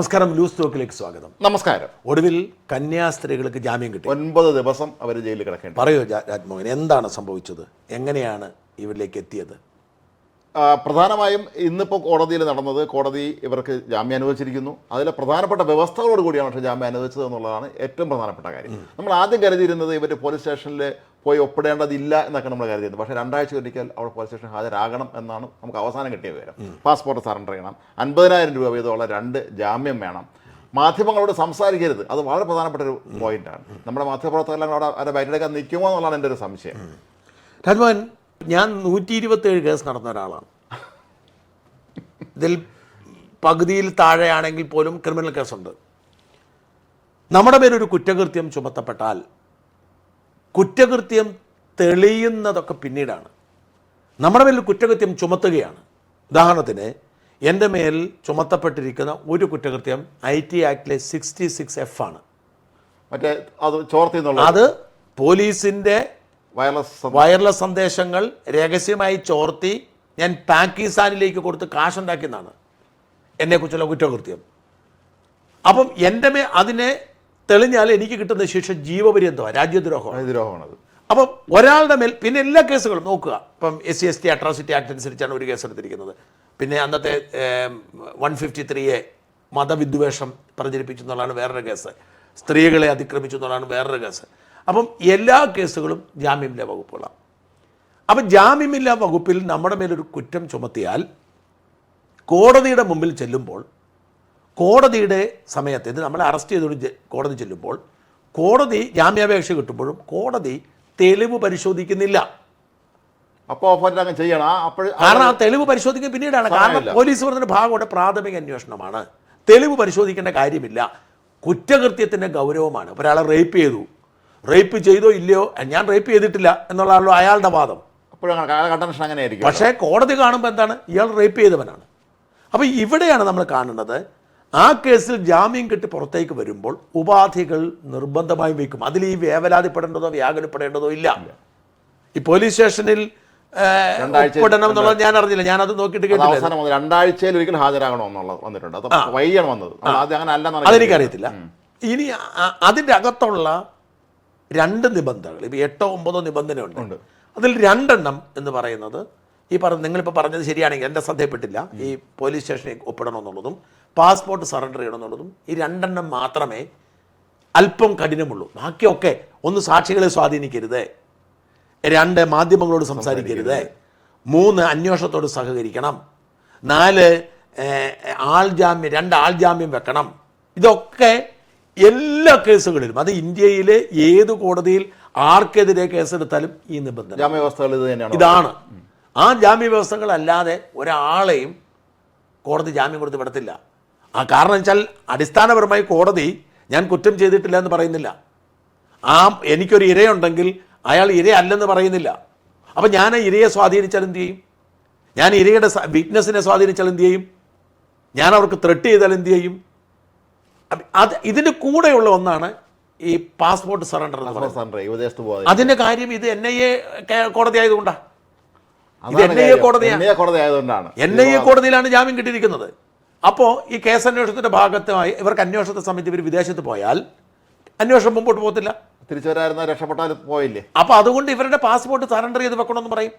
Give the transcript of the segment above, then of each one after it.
നമസ്കാരം ലൂസ് ടോക്കിലേക്ക് സ്വാഗതം. നമസ്കാരം. ഒടുവിൽ കന്യാസ്ത്രീകൾക്ക് ജാമ്യം കിട്ടി. ഒൻപത് ദിവസം അവർ ജയിലിൽ കിടക്കേണ്ടി പറയൂ രാജ്മോഹൻ എന്താണ് സംഭവിച്ചത്? എങ്ങനെയാണ് ഇവരിലേക്ക് എത്തിയത്? പ്രധാനമായും ഇന്നിപ്പോൾ കോടതിയിൽ നടന്നത് കോടതി ഇവർക്ക് ജാമ്യം അനുവദിച്ചിരിക്കുന്നു. അതിലെ പ്രധാനപ്പെട്ട വ്യവസ്ഥകളോട് കൂടിയാണ് പക്ഷേ ജാമ്യം അനുവദിച്ചത് എന്നുള്ളതാണ് ഏറ്റവും പ്രധാനപ്പെട്ട കാര്യം. നമ്മൾ ആദ്യം കരുതിയിരുന്നത് ഇവർ പോലീസ് സ്റ്റേഷനിൽ പോയി ഒപ്പിടേണ്ടതില്ല എന്നൊക്കെ നമ്മൾ കരുതിയിരുന്നു പക്ഷേ രണ്ടാഴ്ച ഒരിക്കൽ അവിടെ പോലീസ് സ്റ്റേഷൻ ഹാജരാകണം എന്നാണ് നമുക്ക് അവസാനം കിട്ടിയ വിവരം. പാസ്പോർട്ട് സറണ്ടർ ചെയ്യണം. അൻപതിനായിരം രൂപ വീതമുള്ള രണ്ട് ജാമ്യം വേണം. മാധ്യമങ്ങളോട് സംസാരിക്കരുത്. അത് വളരെ പ്രധാനപ്പെട്ട ഒരു പോയിന്റാണ് നമ്മുടെ മാധ്യമപ്രവർത്തകരെല്ലാം അവിടെ അവരെ ബൈറ്റെടുക്കാൻ നിൽക്കുമോ എന്നുള്ളതാണ് എന്റെ ഒരു സംശയം. രാജ്മോഹൻ ഞാൻ നൂറ്റി ഇരുപത്തേഴ് കേസ് നടന്ന ഒരാളാണ്. ഇതിൽ പകുതിയിൽ താഴെയാണെങ്കിൽ പോലും ക്രിമിനൽ കേസുണ്ട് നമ്മുടെ പേരൊരു കുറ്റകൃത്യം ചുമത്തപ്പെട്ടാൽ കുറ്റകൃത്യം തെളിയുന്നതൊക്കെ പിന്നീടാണ്. നമ്മുടെ മേൽ കുറ്റകൃത്യം ചുമത്തുകയാണ്. ഉദാഹരണത്തിന് എന്റെ മേൽ ചുമത്തപ്പെട്ടിരിക്കുന്ന ഒരു കുറ്റകൃത്യം ഐ ടി ആക്ടിലെ സിക്സ്റ്റി സിക്സ് എഫ് ആണ്. മറ്റേ അത് ചോർത്തി അത് പോലീസിന്റെ വയർലെസ് വയർലെസ് സന്ദേശങ്ങൾ രഹസ്യമായി ചോർത്തി ഞാൻ പാകിസ്ഥാനിലേക്ക് കൊടുത്ത് കാശുണ്ടാക്കിയെന്നാണ് എന്നെക്കുറിച്ചുള്ള കുറ്റകൃത്യം. അപ്പം എന്റെ മേ അതിനെ തെളിഞ്ഞാൽ എനിക്ക് കിട്ടുന്ന ശിക്ഷ ജീവപര്യന്തമാണ് രാജ്യദ്രോഹമാണ്. ദ്രോഹമാണത് അപ്പം ഒരാളുടെ മേൽ പിന്നെ എല്ലാ കേസുകളും നോക്കുക. ഇപ്പം S C S T atrocity act അനുസരിച്ചാണ് ഒരു കേസ് എടുത്തിരിക്കുന്നത്. പിന്നെ അന്നത്തെ വൺ ഫിഫ്റ്റി ത്രീ എ മതവിദ്വേഷം പ്രചരിപ്പിച്ചു എന്നുള്ളതാണ് വേറൊരു കേസ്. സ്ത്രീകളെ അതിക്രമിച്ചു എന്നുള്ളതാണ് വേറൊരു കേസ്. അപ്പം എല്ലാ കേസുകളും ജാമ്യമില്ലാ വകുപ്പുകളാണ്. അപ്പം ജാമ്യമില്ലാ വകുപ്പിൽ നമ്മുടെ മേലൊരു കുറ്റം ചുമത്തിയാൽ കോടതിയുടെ മുമ്പിൽ ചെല്ലുമ്പോൾ കോടതിയുടെ സമയത്ത് ഇത് നമ്മളെ അറസ്റ്റ് ചെയ്തുകൊണ്ട് കോടതി ചെല്ലുമ്പോൾ കോടതി ജാമ്യാപേക്ഷ കിട്ടുമ്പോഴും കോടതി തെളിവ് പരിശോധിക്കുന്നില്ല. അപ്പോൾ അങ്ങ് ചെയ്യണം. അപ്പോൾ കാരണം ആ തെളിവ് പരിശോധിക്കുക പിന്നീടാണ്. കാരണം പോലീസ് പറഞ്ഞ ഭാഗമുണ്ട് പ്രാഥമിക അന്വേഷണമാണ്. തെളിവ് പരിശോധിക്കേണ്ട കാര്യമില്ല. കുറ്റകൃത്യത്തിന്റെ ഗൗരവമാണ്. ഒരാളെ റേപ്പ് ചെയ്തു. റേപ്പ് ചെയ്തോ ഇല്ലയോ ഞാൻ റേപ്പ് ചെയ്തിട്ടില്ല എന്നുള്ളതാണല്ലോ അയാളുടെ വാദം. പക്ഷേ കോടതി കാണുമ്പോൾ എന്താണ്? ഇയാൾ റേപ്പ് ചെയ്തവനാണ്. അപ്പോൾ ഇവിടെയാണ് നമ്മൾ കാണുന്നത് ആ കേസിൽ ജാമ്യം കിട്ടി പുറത്തേക്ക് വരുമ്പോൾ ഉപാധികൾ നിർബന്ധമായും വയ്ക്കും. അതിൽ ഈ വേവലാതിപ്പെടേണ്ടതോ വ്യാകുലപ്പെടേണ്ടതോ ഇല്ല. ഈ പോലീസ് സ്റ്റേഷനിൽ ഒപ്പിടണം എന്നുള്ളത് ഞാൻ അറിഞ്ഞില്ല. ഞാൻ നോക്കിയിട്ട് അത് കേട്ടില്ല. അവസാനം രണ്ടാഴ്ചയിൽ ഒരിക്കൽ ഹാജരാകണം എന്നുള്ളത് വന്നിട്ടുണ്ട് വൈകിയാണ് വന്നത്. അങ്ങനെ അല്ലെന്നാണ് അതെനിക്കറിയത്തില്ല. ഇനി അതിന്റെ അതിന്റെ അകത്തുള്ള രണ്ട് നിബന്ധനകൾ ഇപ്പോൾ എട്ടോ ഒമ്പതോ നിബന്ധന ഉണ്ട്. അതിൽ രണ്ടെണ്ണം എന്ന് പറയുന്നത് ഈ പറഞ്ഞ നിങ്ങളിപ്പോൾ പറഞ്ഞത് ശരിയാണെങ്കിൽ എന്റെ ശ്രദ്ധയപ്പെട്ടില്ല ഈ പോലീസ് സ്റ്റേഷനിൽ ഒപ്പിടണം എന്നുള്ളതും പാസ്പോർട്ട് സറണ്ടർ ചെയ്യണം എന്നുള്ളതും ഈ രണ്ടെണ്ണം മാത്രമേ അല്പം കഠിനമുള്ളൂ. ബാക്കിയൊക്കെ ഒന്ന് സാക്ഷികളെ സ്വാധീനിക്കരുത്. രണ്ട് മാധ്യമങ്ങളോട് സംസാരിക്കരുത്. മൂന്ന് അന്വേഷണത്തോട് സഹകരിക്കണം. നാല് ആൾ ജാമ്യം രണ്ട് ആൾ ജാമ്യം വെക്കണം. ഇതൊക്കെ എല്ലാ കേസുകളിലും അത് ഇന്ത്യയിലെ ഏത് കോടതിയിൽ ആർക്കെതിരെ കേസെടുത്താലും ഈ നിബന്ധന. ജാമ്യവ്യവസ്ഥകൾ ഇത് തന്നെയാണ്. ഇതാണ്. ആ ജാമ്യ വ്യവസ്ഥകളല്ലാതെ ഒരാളെയും കോടതി ജാമ്യം കൊടുത്ത് വിടത്തില്ല. ആ കാരണം വെച്ചാൽ അടിസ്ഥാനപരമായി കോടതി ഞാൻ കുറ്റം ചെയ്തിട്ടില്ല എന്ന് പറയുന്നില്ല. ആ എനിക്കൊരു ഇരയുണ്ടെങ്കിൽ അയാൾ ഇരയല്ലെന്ന് പറയുന്നില്ല. അപ്പം ഞാൻ ആ ഇരയെ സ്വാധീനിച്ചാൽ എന്ത് ചെയ്യും? ഞാൻ ഇരയുടെ വീക്ക്നെസ്സിനെ സ്വാധീനിച്ചാൽ എന്ത് ചെയ്യും? ഞാൻ അവർക്ക് ത്രെട്ട് ചെയ്താൽ എന്ത് ചെയ്യും? അത് ഇതിന്റെ കൂടെയുള്ള ഒന്നാണ് ഈ പാസ്പോർട്ട് സറണ്ടർ അതിന്റെ കാര്യം ഇത് എൻ ഐ എ കോടതി ആയതുകൊണ്ടാണ് ഇത് അതാണ് NIA കാര്യം. കോടതിയാണ്. എൻ ഐ എ കോടതിയിലാണ് ജാമ്യം കിട്ടിയിരിക്കുന്നത്. അപ്പോൾ ഈ കേസ് അന്വേഷണത്തിന്റെ ഭാഗത്തുമായി ഇവർക്ക് അന്വേഷണ സമിതി ഇവർ വിദേശത്ത് പോയാൽ അന്വേഷണം മുമ്പോട്ട് പോകത്തില്ല. തിരിച്ചു വരായിരുന്ന രക്ഷപ്പെട്ടാൽ പോയില്ലേ? അപ്പോൾ അതുകൊണ്ട് ഇവരുടെ പാസ്പോർട്ട് സറണ്ടർ ചെയ്ത് വെക്കണമെന്ന് പറയും.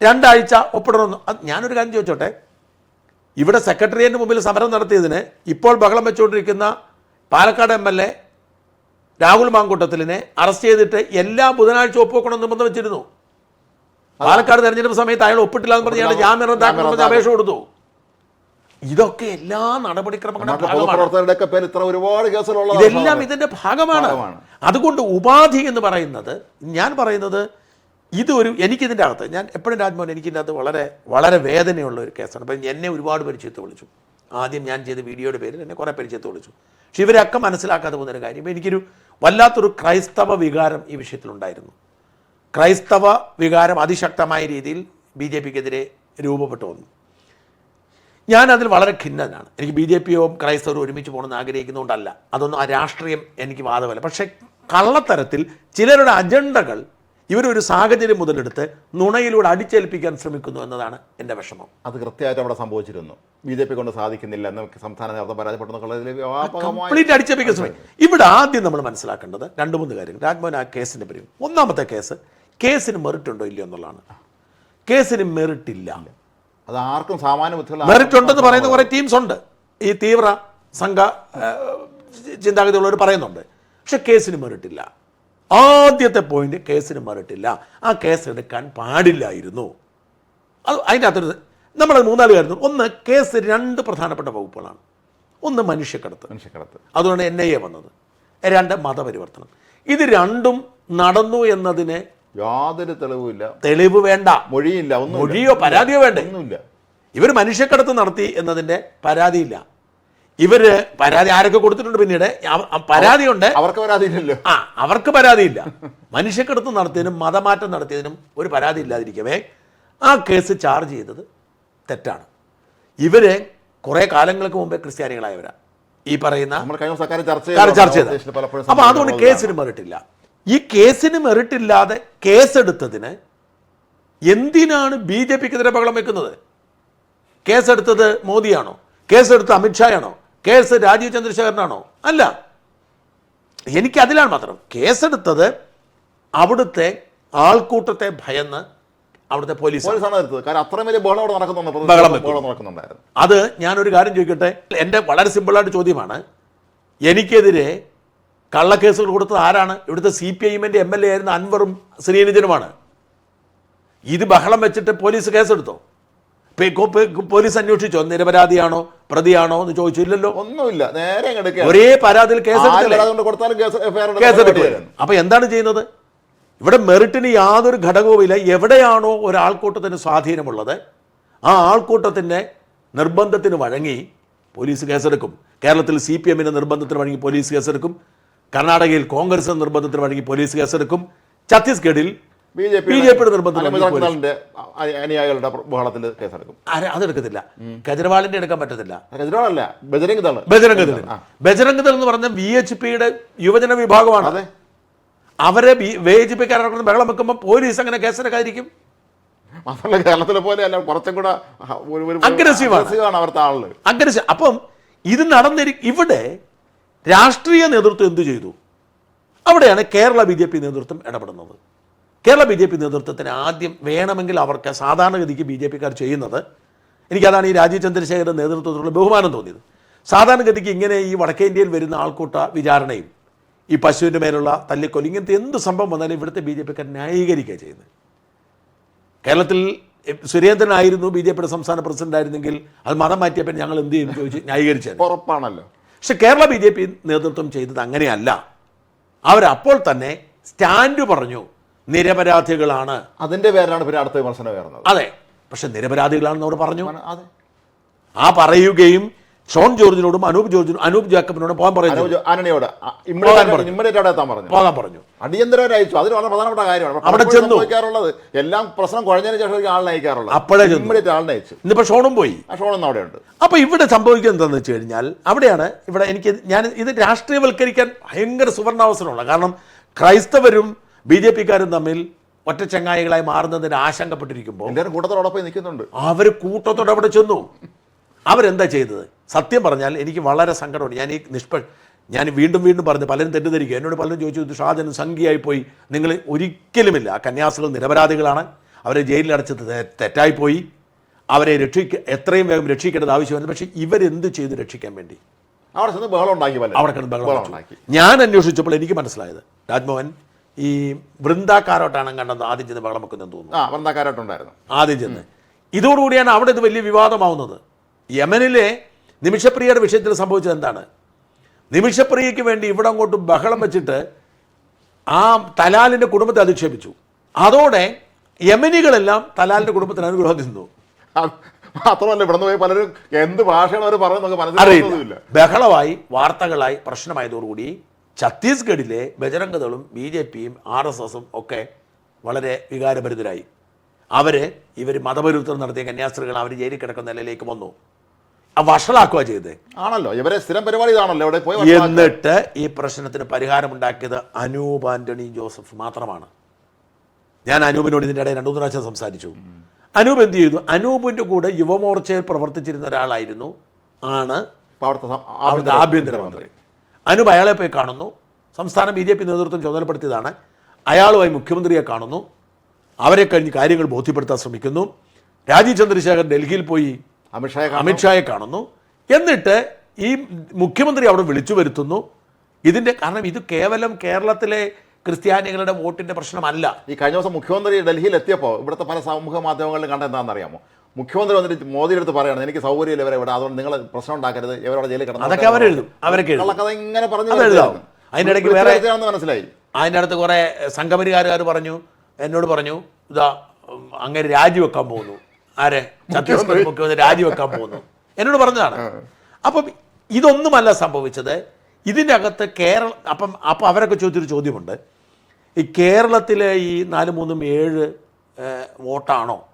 രണ്ടാഴ്ച ഒപ്പിടണമെന്ന്. അത് ഞാനൊരു കാര്യം ചോദിച്ചോട്ടെ? ഇവിടെ സെക്രട്ടേറിയറ്റിന് മുമ്പിൽ സമരം നടത്തിയതിന് ഇപ്പോൾ ബഹളം വെച്ചുകൊണ്ടിരിക്കുന്ന Palakkad M L A Rahul മാങ്കൂട്ടത്തിലിനെ arrest ചെയ്തിട്ട് എല്ലാ ബുധനാഴ്ച ഒപ്പുവെക്കണമെന്ന് നിർബന്ധം വെച്ചിരുന്നു. പാലക്കാട് തെരഞ്ഞെടുപ്പ് സമയത്ത് അയാൾ ഒപ്പിട്ടില്ല എന്ന് പറഞ്ഞ് ജാമ്യം റദ്ദാക്കണമെന്ന് പറഞ്ഞ് അപേക്ഷ കൊടുത്തു. ഇതൊക്കെ എല്ലാ നടപടിക്രമങ്ങളുടെ ഭാഗമാണ്. പേര് ഇത്ര ഒരുപാട് കേസുകളുള്ള ഇതെല്ലാം ഇതിന്റെ ഭാഗമാണ്. അതുകൊണ്ട് ഉപാധി എന്ന് പറയുന്നത് ഞാൻ പറയുന്നത് ഇത് ഇതൊരു എനിക്കിതിന്റെ അകത്ത് ഞാൻ എപ്പോഴും രാജ്മോഹൻ എനിക്കിതിന്റെ അകത്ത് വളരെ വളരെ വേദനയുള്ള ഒരു കേസാണ്. അപ്പം എന്നെ ഒരുപാട് പരിചയത്ത് വിളിച്ചു. ആദ്യം ഞാൻ ചെയ്ത വീഡിയോയുടെ പേരിൽ എന്നെ കുറേ പരിചയത്ത് വിളിച്ചു. പക്ഷെ ഇവരൊക്കെ മനസ്സിലാക്കാതെ പോകുന്നൊരു കാര്യം ഇപ്പം എനിക്കൊരു വല്ലാത്തൊരു ക്രൈസ്തവ വികാരം ഈ വിഷയത്തിലുണ്ടായിരുന്നു. ക്രൈസ്തവ വികാരം അതിശക്തമായ രീതിയിൽ ബി ജെ പിക്കെതിരെ രൂപപ്പെട്ടു വന്നു. ഞാൻ അതിൽ വളരെ ഖിന്നനാണ്. എനിക്ക് ബി ജെ പിയോ ക്രൈസ്തവരും ഒരുമിച്ച് പോകണമെന്ന് ആഗ്രഹിക്കുന്നതുകൊണ്ടല്ല. അതൊന്നും ആ രാഷ്ട്രീയം എനിക്ക് വാദമല്ല പക്ഷേ കള്ളത്തരത്തിൽ ചിലരുടെ അജണ്ടകൾ ഇവരൊരു സാഹചര്യം മുതലെടുത്ത് നുണയിലൂടെ അടിച്ചേൽപ്പിക്കാൻ ശ്രമിക്കുന്നു എന്നതാണ് എന്റെ വിഷമം. അത് കൃത്യമായിട്ട് അവിടെ സംഭവിച്ചിരുന്നു. ബി ജെ പി കൊണ്ട് സാധിക്കുന്നില്ല എന്ന് സംസ്ഥാന നേതൃത്വം പരാജയപ്പെടുന്ന അടിച്ചേൽപ്പിക്കാൻ ശ്രമിക്കും ഇവിടെ ആദ്യം നമ്മൾ മനസ്സിലാക്കേണ്ടത് രണ്ട് മൂന്ന് കാര്യങ്ങൾ. രാജ്മോഹൻ ആ കേസിന്റെ പേരും ഒന്നാമത്തെ കേസ് കേസിന് മെറിറ്റ് ഉണ്ടോ ഇല്ലയോ എന്നുള്ളതാണ്. കേസിന് മെറിറ്റ് ഇല്ല. അത് ആർക്കും സാമാന്യ ബുദ്ധിയുള്ള മെറിറ്റ് ഉണ്ടെന്ന് പറയുന്ന കുറേ ടീംസ് ഉണ്ട്. ഈ തീവ്ര സംഘ ചിന്താഗതിയുള്ളവർ പറയുന്നുണ്ട്. പക്ഷെ കേസിന് മെറിട്ടില്ല ആദ്യത്തെ പോയിന്റ് കേസിന് മെറിട്ടില്ല ആ കേസ് എടുക്കാൻ പാടില്ലായിരുന്നു. അത് അതിന്റെ അകത്തൊരു നമ്മൾ മൂന്നാൽ കാര്യം ഒന്ന് കേസ് രണ്ട് പ്രധാനപ്പെട്ട വകുപ്പുകളാണ്. ഒന്ന് മനുഷ്യക്കടത്ത്. മനുഷ്യക്കടത്ത്. അതുകൊണ്ട് എൻ ഐ എ വന്നത്. രണ്ട് മതപരിവർത്തനം. ഇത് രണ്ടും നടന്നു എന്നതിന് യാതൊരു തെളിവുമില്ല. തെളിവ് വേണ്ട. മൊഴിയില്ല ഒന്നും മൊഴിയോ പരാതിയോ വേണ്ട? ഒന്നുമില്ല. ഇവർ മനുഷ്യക്കടത്ത് നടത്തി എന്നതിന്റെ പരാതിയില്ല. ഇവർ പരാതി ആരൊക്കെ കൊടുത്തിട്ടുണ്ട് പിന്നീട്? പരാതിയുണ്ട്. അവർക്ക് പരാതിയില്ലല്ലോ. ആ അവർക്ക് പരാതിയില്ല. മനുഷ്യക്കടത്ത് നടത്തിയതിനും മതമാറ്റം നടത്തിയതിനും ഒരു പരാതി ഇല്ലാതിരിക്കവേ ആ കേസ് ചാർജ് ചെയ്തത് തെറ്റാണ്. ഇവർ കുറെ കാലങ്ങൾക്ക് മുമ്പേ ക്രിസ്ത്യാനികളായവരാ. ഈ പറയുന്ന ചർച്ച ചെയ്ത് ചർച്ച ചെയ്ത. പലപ്പോഴും അപ്പൊ അതുകൊണ്ട് കേസിന് മെറിറ്റില്ല ഈ കേസിന് മെറിറ്റില്ലാതെ കേസെടുത്തതിന് എന്തിനാണ് ബി ജെ പിക്കെതിരെ ബഹളം വെക്കുന്നത്? കേസെടുത്തത് മോദിയാണോ? കേസെടുത്ത അമിത്ഷായാണോ കേസ് രാജീവ് ചന്ദ്രശേഖരനാണോ? അല്ല. എനിക്ക് അതിലാണ് മാത്രം. കേസെടുത്തത് അവിടുത്തെ ആൾക്കൂട്ടത്തെ ഭയന്ന് അവിടുത്തെ പോലീസ് അത് ഞാനൊരു കാര്യം ചോദിക്കട്ടെ? എന്റെ വളരെ സിമ്പിളായിട്ട് ചോദ്യമാണ്. എനിക്കെതിരെ കള്ളക്കേസുകൾ കൊടുത്തത് ആരാണ്? ഇവിടുത്തെ സി പി ഐഎമ്മിന്റെ എം എൽ എ ആയിരുന്ന അൻവറും ശ്രീനിധനുമാണ് ഇത് ബഹളം വെച്ചിട്ട് പോലീസ് കേസെടുത്തോ? പോലീസ് അന്വേഷിച്ചോ? നിരപരാധിയാണോ? പ്രതിയാണോ എന്ന് ചോദിച്ചു ഇല്ലല്ലോ ഒന്നുമില്ല. നേരെ ഒരേ പരാതിയിൽ കേസെടുത്തില്ലേ? അപ്പൊ എന്താണ് ചെയ്യുന്നത്? ഇവിടെ മെറിറ്റിന് യാതൊരു ഘടകവുമില്ല എവിടെയാണോ ഒരാൾക്കൂട്ടത്തിന് സ്വാധീനമുള്ളത് ആ ആൾക്കൂട്ടത്തിന്റെ നിർബന്ധത്തിന് വഴങ്ങി പോലീസ് കേസെടുക്കും. കേരളത്തിൽ സി പി എമ്മിന്റെ നിർബന്ധത്തിന് വഴങ്ങി പോലീസ് കേസെടുക്കും. കർണാടകയിൽ കോൺഗ്രസ് നിർബന്ധത്തിന് വഴങ്ങി പോലീസ് കേസെടുക്കും. ഛത്തീസ്ഗഡിൽ ബി ജെ ബി അനുമതിന്റെ അനുയായികളുടെ ബഹളത്തിൽ കേസെടുക്കും. അതെടുക്കത്തില്ല. കെജ്രിവാളിന്റെ എടുക്കാൻ പറ്റത്തില്ല. കെജ്രിവാളല്ല ബജരംഗ് ദൾ ബജരംഗ് ദൾ എന്ന് പറഞ്ഞ വി എച്ച് പിയുടെ യുവജന വിഭാഗമാണ്. അതെ. അവരെ വി എച്ച് പി കാരനെ ബഹളം വെക്കുമ്പോൾ പോലീസ് അങ്ങനെ കേസെടുക്കാതിരിക്കും. മാത്രമല്ല കേരളത്തിലെ പോലെ അല്ല കുറച്ചും കൂടെ aggressive ആണ്. അവിടുത്തെ ആൾ അപ്പം ഇത് നടന്നിരിക്കും ഇവിടെ രാഷ്ട്രീയ നേതൃത്വം എന്തു ചെയ്തു? അവിടെയാണ് കേരള ബി ജെ പി നേതൃത്വം ഇടപെടുന്നത്. കേരള ബി ജെ പി നേതൃത്വത്തിന് ആദ്യം വേണമെങ്കിൽ അവർക്ക് സാധാരണഗതിക്ക് ബി ജെ പിക്കാർ ചെയ്യുന്നത് എനിക്കതാണ് ഈ രാജീവ് ചന്ദ്രശേഖരന്റെ നേതൃത്വത്തിലുള്ള ബഹുമാനം തോന്നിയത്. സാധാരണഗതിക്ക് ഇങ്ങനെ ഈ വടക്കേ ഇന്ത്യയിൽ വരുന്ന ആൾക്കൂട്ട വിചാരണയും ഈ പശുവിന്റെ മേലുള്ള തല്ലിക്കൊല്ലി ഇങ്ങനത്തെ എന്ത് സംഭവം വന്നാലും ഇവിടുത്തെ ബി ജെ പിക്കാർ ന്യായീകരിക്കുക ചെയ്യുന്നത്. കേരളത്തിൽ സുരേന്ദ്രനായിരുന്നു ബി ജെ പിയുടെ സംസ്ഥാന പ്രസിഡന്റ് ആയിരുന്നെങ്കിൽ അത് മതം മാറ്റിയപ്പോൾ ഞങ്ങൾ എന്ത് ചെയ്യും ചോദിച്ചു ന്യായീകരിച്ചത്. ഉറപ്പാണല്ലോ. പക്ഷെ കേരള ബി ജെ പി നേതൃത്വം ചെയ്തത് അങ്ങനെയല്ല. അവരപ്പോൾ തന്നെ സ്റ്റാൻഡ് പറഞ്ഞു നിരപരാധികളാണ്. അതിന്റെ പേരാണ് പിന്നെ അടുത്ത വിമർശനം അതെ പക്ഷെ നിരപരാധികളാണെന്ന് അവർ പറഞ്ഞു. അതെ. ആ പറയുകയും ഷോൺ ജോർജിനോടും അനൂപ് ജോർജിനും അനൂപ് ജാക്കബിനോടും പോകാൻ പറഞ്ഞു ആനണിയോട്. ഇമ്മീഡിയറ്റ് പറഞ്ഞു. എത്താൻ പോകാൻ പറഞ്ഞു. അടിയന്തരം അയച്ചു. അതിന് വളരെ പ്രധാനപ്പെട്ട കാര്യമാണ്. അവിടെ ചെന്നു. എല്ലാം പ്രശ്നം കുഴഞ്ഞതിന് ശേഷം ആളിനെ അയക്കാറുള്ളത്. അപ്പോഴേ. ഇമ്മീഡിയറ്റ് ആളിനെ അയച്ചു. ഇന്നിപ്പോൾ ഷോണും പോയി. ഷോണൊന്നും അവിടെ ഉണ്ട് അപ്പോൾ ഇവിടെ സംഭവിക്കുന്നത് എന്താണെന്ന് വെച്ച് കഴിഞ്ഞാൽ അവിടെയാണ് ഇവിടെ എനിക്ക് ഞാൻ ഇത് രാഷ്ട്രീയവൽക്കരിക്കാൻ ഭയങ്കര സുവർണാവസരമുള്ള കാരണം ക്രൈസ്തവരും ബി ജെ പിക്കാരും തമ്മിൽ ഒറ്റ ചങ്ങായികളായി മാറുന്നതിന് ആശങ്കപ്പെട്ടിരിക്കുമ്പോൾ കൂട്ടത്തോടൊപ്പം നിൽക്കുന്നുണ്ട്. അവർ കൂട്ടത്തോടെ അവിടെ ചെന്നു. അവരെന്താ ചെയ്തത്? സത്യം പറഞ്ഞാൽ എനിക്ക് വളരെ സങ്കടമുണ്ട്. ഞാൻ ഈ നിഷ്പ ഞാൻ വീണ്ടും വീണ്ടും പറഞ്ഞു പലരും തെറ്റിദ്ധരിക്കുക എന്നോട് പലരും ചോദിച്ചു ഇത് ഷാജൻ സംഖ്യയായി പോയി. നിങ്ങൾ ഒരിക്കലുമില്ല. ആ കന്യാസികൾ നിരപരാധികളാണ്. അവരെ ജയിലിൽ അടച്ചത് തെറ്റായിപ്പോയി. അവരെ രക്ഷിക്ക എത്രയും വേഗം രക്ഷിക്കേണ്ടത് ആവശ്യമാണ് പക്ഷേ ഇവരെന്ത് ചെയ്ത് രക്ഷിക്കാൻ വേണ്ടി? അവിടെ ചെന്ന് ബഹളം ഉണ്ടാക്കി. അവിടെ കിടന്ന് ബഹളം ബഹളം ഉണ്ടാക്കി. ഞാൻ അന്വേഷിച്ചപ്പോൾ എനിക്ക് മനസ്സിലായത് രാജ്മോഹൻ ഈ വൃന്ദാക്കാരോട്ടാണ് കണ്ടത് ആദ്യം ചെന്ന് ബഹളം വെക്കുന്നതെന്ന് തോന്നുന്നു. ആ വൃന്ദാക്കാരോട്ടുണ്ടായിരുന്നു ആദ്യം ചെന്ന്. ഇതോടുകൂടിയാണ് അവിടെ ഇത് വലിയ വിവാദമാവുന്നത്. യമനിലെ നിമിഷപ്രിയയുടെ വിഷയത്തിൽ സംഭവിച്ചത് എന്താണ്? നിമിഷപ്രിയയ്ക്ക് വേണ്ടി ഇവിടെ അങ്ങോട്ട് ബഹളം വെച്ചിട്ട് ആ തലാലിന്റെ കുടുംബത്തെ അധിക്ഷേപിച്ചു. അതോടെ യമനികളെല്ലാം തലാലിന്റെ കുടുംബത്തിന് അനുഗ്രഹം നിന്നു മാത്രമല്ല ഇവിടെ പോയി പലരും എന്ത് ഭാഷയാണ് അവർ പറയുന്നത് അറിയില്ല. ബഹളമായി വാർത്തകളായി പ്രശ്നമായതോടുകൂടി ഛത്തീസ്ഗഡിലെ ബജരംഗദളും ബി ജെ പിയും ആർ എസ് എസും ഒക്കെ വളരെ വികാരഭരിതരായി. അവർ ഇവർ മതപരിവർത്തനം നടത്തിയ കന്യാസ്ത്രീകൾ അവർ ജയിലിൽ കിടക്കുന്ന നിലയിലേക്ക് വന്നു. വഷളാക്കുക ചെയ്തത് ആണല്ലോ. ഇവരെ സ്ഥിരം പരിപാടി ഇതാണല്ലോ. ഇവിടെ പോയി എന്നിട്ട് ഈ പ്രശ്നത്തിന് പരിഹാരമുണ്ടാക്കിയത് അനൂപ് ആന്റണി ജോസഫ് മാത്രമാണ്. ഞാൻ അനൂപിനോട് ഇതിന്റെ ഇടയിൽ രണ്ടു മൂന്ന് പ്രാവശ്യം സംസാരിച്ചു. അനൂപ് എന്ത് ചെയ്തു? അനൂപിന്റെ കൂടെ യുവമോർച്ചയിൽ പ്രവർത്തിച്ചിരുന്ന ഒരാളായിരുന്നു. ആണ് അവിടുത്തെ ആഭ്യന്തരമന്ത്രി. അനൂപ് അയാളെ പോയി കാണുന്നു. സംസ്ഥാന ബി ജെ പി നേതൃത്വം ചുമതലപ്പെടുത്തിയതാണ്. അയാളുമായി മുഖ്യമന്ത്രിയെ കാണുന്നു. അവരെ കഴിഞ്ഞ് കാര്യങ്ങൾ ബോധ്യപ്പെടുത്താൻ ശ്രമിക്കുന്നു. രാജീവ് ചന്ദ്രശേഖർ ഡൽഹിയിൽ പോയി അമിത്ഷായെ. അമിത്ഷായെ കാണുന്നു. എന്നിട്ട് ഈ മുഖ്യമന്ത്രി അവിടെ വിളിച്ചു വരുത്തുന്നു. ഇതിന്റെ കാരണം ഇത് കേവലം കേരളത്തിലെ ക്രിസ്ത്യാനികളുടെ വോട്ടിന്റെ പ്രശ്നമല്ല. ഈ കഴിഞ്ഞ ദിവസം മുഖ്യമന്ത്രി ഡൽഹിയിൽ എത്തിയപ്പോൾ ഇവിടുത്തെ പല സമൂഹ മാധ്യമങ്ങളിലും കണ്ട എന്താണെന്ന് അറിയാമോ മുഖ്യമന്ത്രി വന്നിട്ട് മോദിയുടെ അടുത്ത് പറയണം എനിക്ക് സൗകര്യമില്ല ഇവരെ ഇവിടെ അതുകൊണ്ട് നിങ്ങൾ പ്രശ്നം ഉണ്ടാക്കരുത് ഇവരോട് ജയിലിൽ കിടന്നു അതൊക്കെ അവരെഴുതും അവരൊക്കെ കള്ളക്കഥ ഇങ്ങനെ പറഞ്ഞു എഴുതാം. അതിന്റെ ഇടയ്ക്ക് വേറെ- മനസ്സിലായി. അതിന്റെ അടുത്ത് കുറേ സംഘപരികാരുകാർ പറഞ്ഞു എന്നോട് പറഞ്ഞു ഇതാ അങ്ങനെ രാജിവെക്കാൻ പോകുന്നു. ആരെ? ഛത്തീസ്ഗഡ് മുഖ്യമന്ത്രി രാജിവെക്കാൻ പോകുന്നു. എന്നോട് പറഞ്ഞതാണ്. അപ്പം ഇതൊന്നുമല്ല സംഭവിച്ചത്. ഇതിന്റെ അകത്ത് കേരള അപ്പം അപ്പം അവരൊക്കെ ചോദിച്ചൊരു ചോദ്യമുണ്ട്. ഈ കേരളത്തിലെ ഈ നാല് മൂന്നും ഏഴ് വോട്ടാണോ?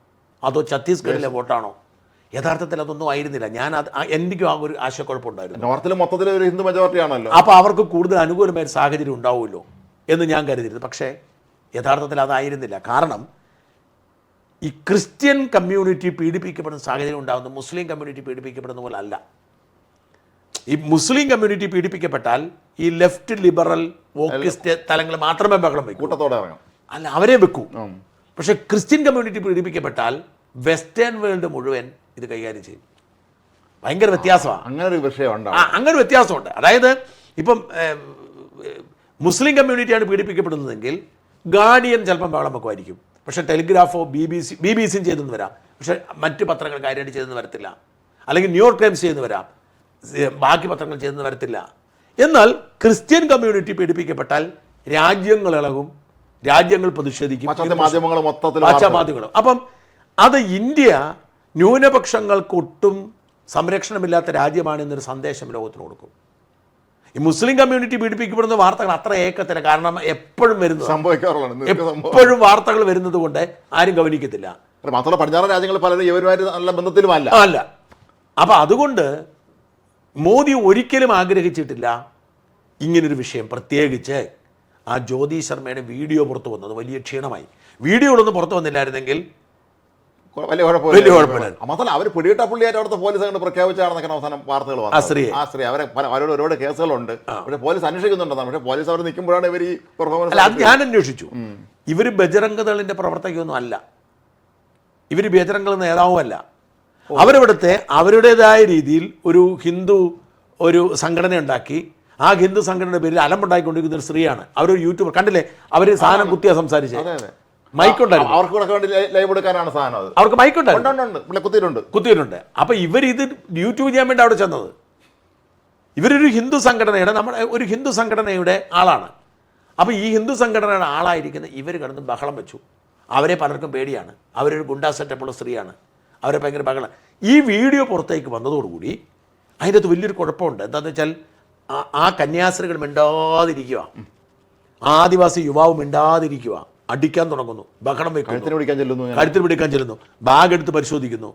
അതോ ഛത്തീസ്ഗഡിലെ വോട്ടാണോ? യഥാർത്ഥത്തിൽ അതൊന്നും ആയിരുന്നില്ല. ഞാൻ അത് എനിക്കും ആ ഒരു ആശയക്കുഴപ്പമുണ്ടായിരുന്നു. നോർത്തിൽ മൊത്തത്തിൽ ഒരു ഹിന്ദു മെജോറിറ്റി ആണല്ലോ. അപ്പോൾ അവർക്ക് കൂടുതൽ അനുകൂലമായ സാഹചര്യം ഉണ്ടാവുമല്ലോ എന്ന് ഞാൻ കരുതിയിരുന്നു പക്ഷേ യഥാർത്ഥത്തിൽ അതായിരുന്നില്ല. കാരണം ഈ ക്രിസ്ത്യൻ കമ്മ്യൂണിറ്റി പീഡിപ്പിക്കപ്പെടുന്ന സാഹചര്യം ഉണ്ടാകുന്നത് മുസ്ലിം കമ്മ്യൂണിറ്റി പീഡിപ്പിക്കപ്പെടുന്ന പോലെ അല്ല. ഈ മുസ്ലിം കമ്മ്യൂണിറ്റി പീഡിപ്പിക്കപ്പെട്ടാൽ ഈ ലെഫ്റ്റ് ലിബറൽ വോക്കിസ്റ്റ് തലങ്ങൾ മാത്രമേ ബഹളം വെക്കൂ കൂട്ടത്തോടെ ഇറങ്ങാം. അല്ല അവരെ വെക്കൂ. പക്ഷേ ക്രിസ്ത്യൻ കമ്മ്യൂണിറ്റി പീഡിപ്പിക്കപ്പെട്ടാൽ വെസ്റ്റേൺ വേൾഡ് മുഴുവൻ ഇത് കൈകാര്യം ചെയ്യും. ഭയങ്കര വ്യത്യാസമാണ് അങ്ങനെ ഒരു വിഷയമുണ്ട് ആ അങ്ങനെ വ്യത്യാസമുണ്ട്. അതായത് ഇപ്പം മുസ്ലിം കമ്മ്യൂണിറ്റിയാണ് പീഡിപ്പിക്കപ്പെടുന്നതെങ്കിൽ ഗാർഡിയൻ ചിലപ്പം ബഹളം വെക്കുമായിരിക്കും. പക്ഷേ ടെലിഗ്രാഫോ B B C B B സിയും ചെയ്തെന്ന് വരാം. പക്ഷേ മറ്റ് പത്രങ്ങൾ കാര്യമായിട്ട് ചെയ്തെന്ന് വരത്തില്ല. അല്ലെങ്കിൽ ന്യൂയോർക്ക് ടൈംസ് ചെയ്തെന്ന് വരാം. ബാക്കി പത്രങ്ങൾ ചെയ്തെന്ന് വരത്തില്ല. എന്നാൽ ക്രിസ്ത്യൻ കമ്മ്യൂണിറ്റി പീഡിപ്പിക്കപ്പെട്ടാൽ രാജ്യങ്ങൾ ഇളകും രാജ്യങ്ങൾ പ്രതിഷേധിക്കും. മാധ്യമങ്ങളും. അപ്പം അത് ഇന്ത്യ ന്യൂനപക്ഷങ്ങൾക്കൊട്ടും സംരക്ഷണമില്ലാത്ത രാജ്യമാണ് എന്നൊരു സന്ദേശം ലോകത്തിന് കൊടുക്കും. ഈ മുസ്ലിം കമ്മ്യൂണിറ്റി പീഡിപ്പിക്കപ്പെടുന്ന വാർത്തകൾ അത്ര ഏക്കത്തില്ല. കാരണം എപ്പോഴും വരുന്നത് സംഭവിക്കാറുള്ളതാണ്. എപ്പോഴും വാർത്തകൾ വരുന്നത് കൊണ്ട് ആരും ഗവനിക്കത്തില്ല. മാത്രമല്ല പടിഞ്ഞാറൻ രാജ്യങ്ങൾ പലരും ഇവരുമായിട്ട് നല്ല ബന്ധത്തിലുമല്ല അല്ല. അപ്പം അതുകൊണ്ട് മോദി ഒരിക്കലും ആഗ്രഹിച്ചിട്ടില്ല ഇങ്ങനൊരു വിഷയം പ്രത്യേകിച്ച് ആ ജ്യോതി ശർമ്മയുടെ വീഡിയോ പുറത്തു വന്നത് വലിയ ക്ഷീണമായി. വീഡിയോ വീഡിയോകളൊന്നും പുറത്തു വന്നില്ലായിരുന്നെങ്കിൽ വലിയ കുഴപ്പമില്ല. വലിയ കുഴപ്പമില്ല. ആ, മാത്രമല്ല അവർ പിടികിട്ട പുള്ളിയായിട്ട് അവിടുത്തെ പോലീസ് അങ്ങോട്ട് പ്രഖ്യാപിച്ചാണെന്നൊക്കെ അവസാനം വാർത്തകൾ വന്നത്. ആ ആശ്രയ ആ സ്ത്രീ അവരെ അവരോട് ഒരുപാട് കേസുകളുണ്ട്. പക്ഷെ പോലീസ് അന്വേഷിക്കുന്നുണ്ടെന്നാണ്. പക്ഷെ പോലീസ് അവർ നിൽക്കുമ്പോഴാണ് ഇവർ ഈ അല്ല അത് പെർഫോമൻസ് ഞാൻ അന്വേഷിച്ചു. ഇവർ ബജരംഗദളിന്റെ പ്രവർത്തകയൊന്നും അല്ല. ഇവർ ബജറംഗ നേതാവുമല്ല. അവരിവിടുത്തെ അവരുടേതായ രീതിയിൽ ഒരു ഹിന്ദു ഒരു സംഘടന ഉണ്ടാക്കി ആ ഹിന്ദു സംഘടനയുടെ പേരിൽ അലമ്പുണ്ടാക്കിക്കൊണ്ടിരിക്കുന്ന ഒരു സ്ത്രീയാണ്. അവരൊരു യൂട്യൂബർ. കണ്ടില്ലേ? അവർ സാധനം കുത്തിയാ സംസാരിച്ചത് അതെ അവർക്ക് കൂടെ ലൈവ് എടുക്കാനാണ് സാധനം അത്. അവർക്ക് പുള്ളി കുത്തിയിട്ടുണ്ട്. കുത്തിയിട്ടുണ്ട്. അപ്പൊ ഇവരിത് യൂട്യൂബ് ചെയ്യാൻ വേണ്ടി അവിടെ ചെന്നത്. ഇവരൊരു ഹിന്ദു സംഘടനയുടെ നമ്മുടെ ഒരു ഹിന്ദു സംഘടനയുടെ ആളാണ്. അപ്പോൾ ഈ ഹിന്ദു സംഘടനയുടെ ആളായിരിക്കുന്ന ഇവർ കിടന്ന് ബഹളം വെച്ചു. അവരെ പലർക്കും പേടിയാണ്. അവരൊരു ഗുണ്ടാ സെറ്റപ്പുള്ള സ്ത്രീയാണ്. അവരെ ഭയങ്കര ബഹളം ഈ വീഡിയോ പുറത്തേക്ക് വന്നതോടുകൂടി അതിന്റെ അകത്ത് വലിയൊരു കുഴപ്പമുണ്ട്. എന്താണെന്ന് വെച്ചാൽ ആ- ആ കന്യാസ്ത്രീകൾ മിണ്ടാതിരിക്കുക. ആദിവാസി യുവാവ് മിണ്ടാതിരിക്കുക. അടിക്കാൻ തുടങ്ങുന്നു. ബഹളം വെക്കുന്നു. കഴുത്തിന് പിടിക്കാൻ ചെല്ലുന്നു കഴുത്തിൽ പിടിക്കാൻ ചെല്ലുന്നു. ബാഗ് എടുത്ത് പരിശോധിക്കുന്നു.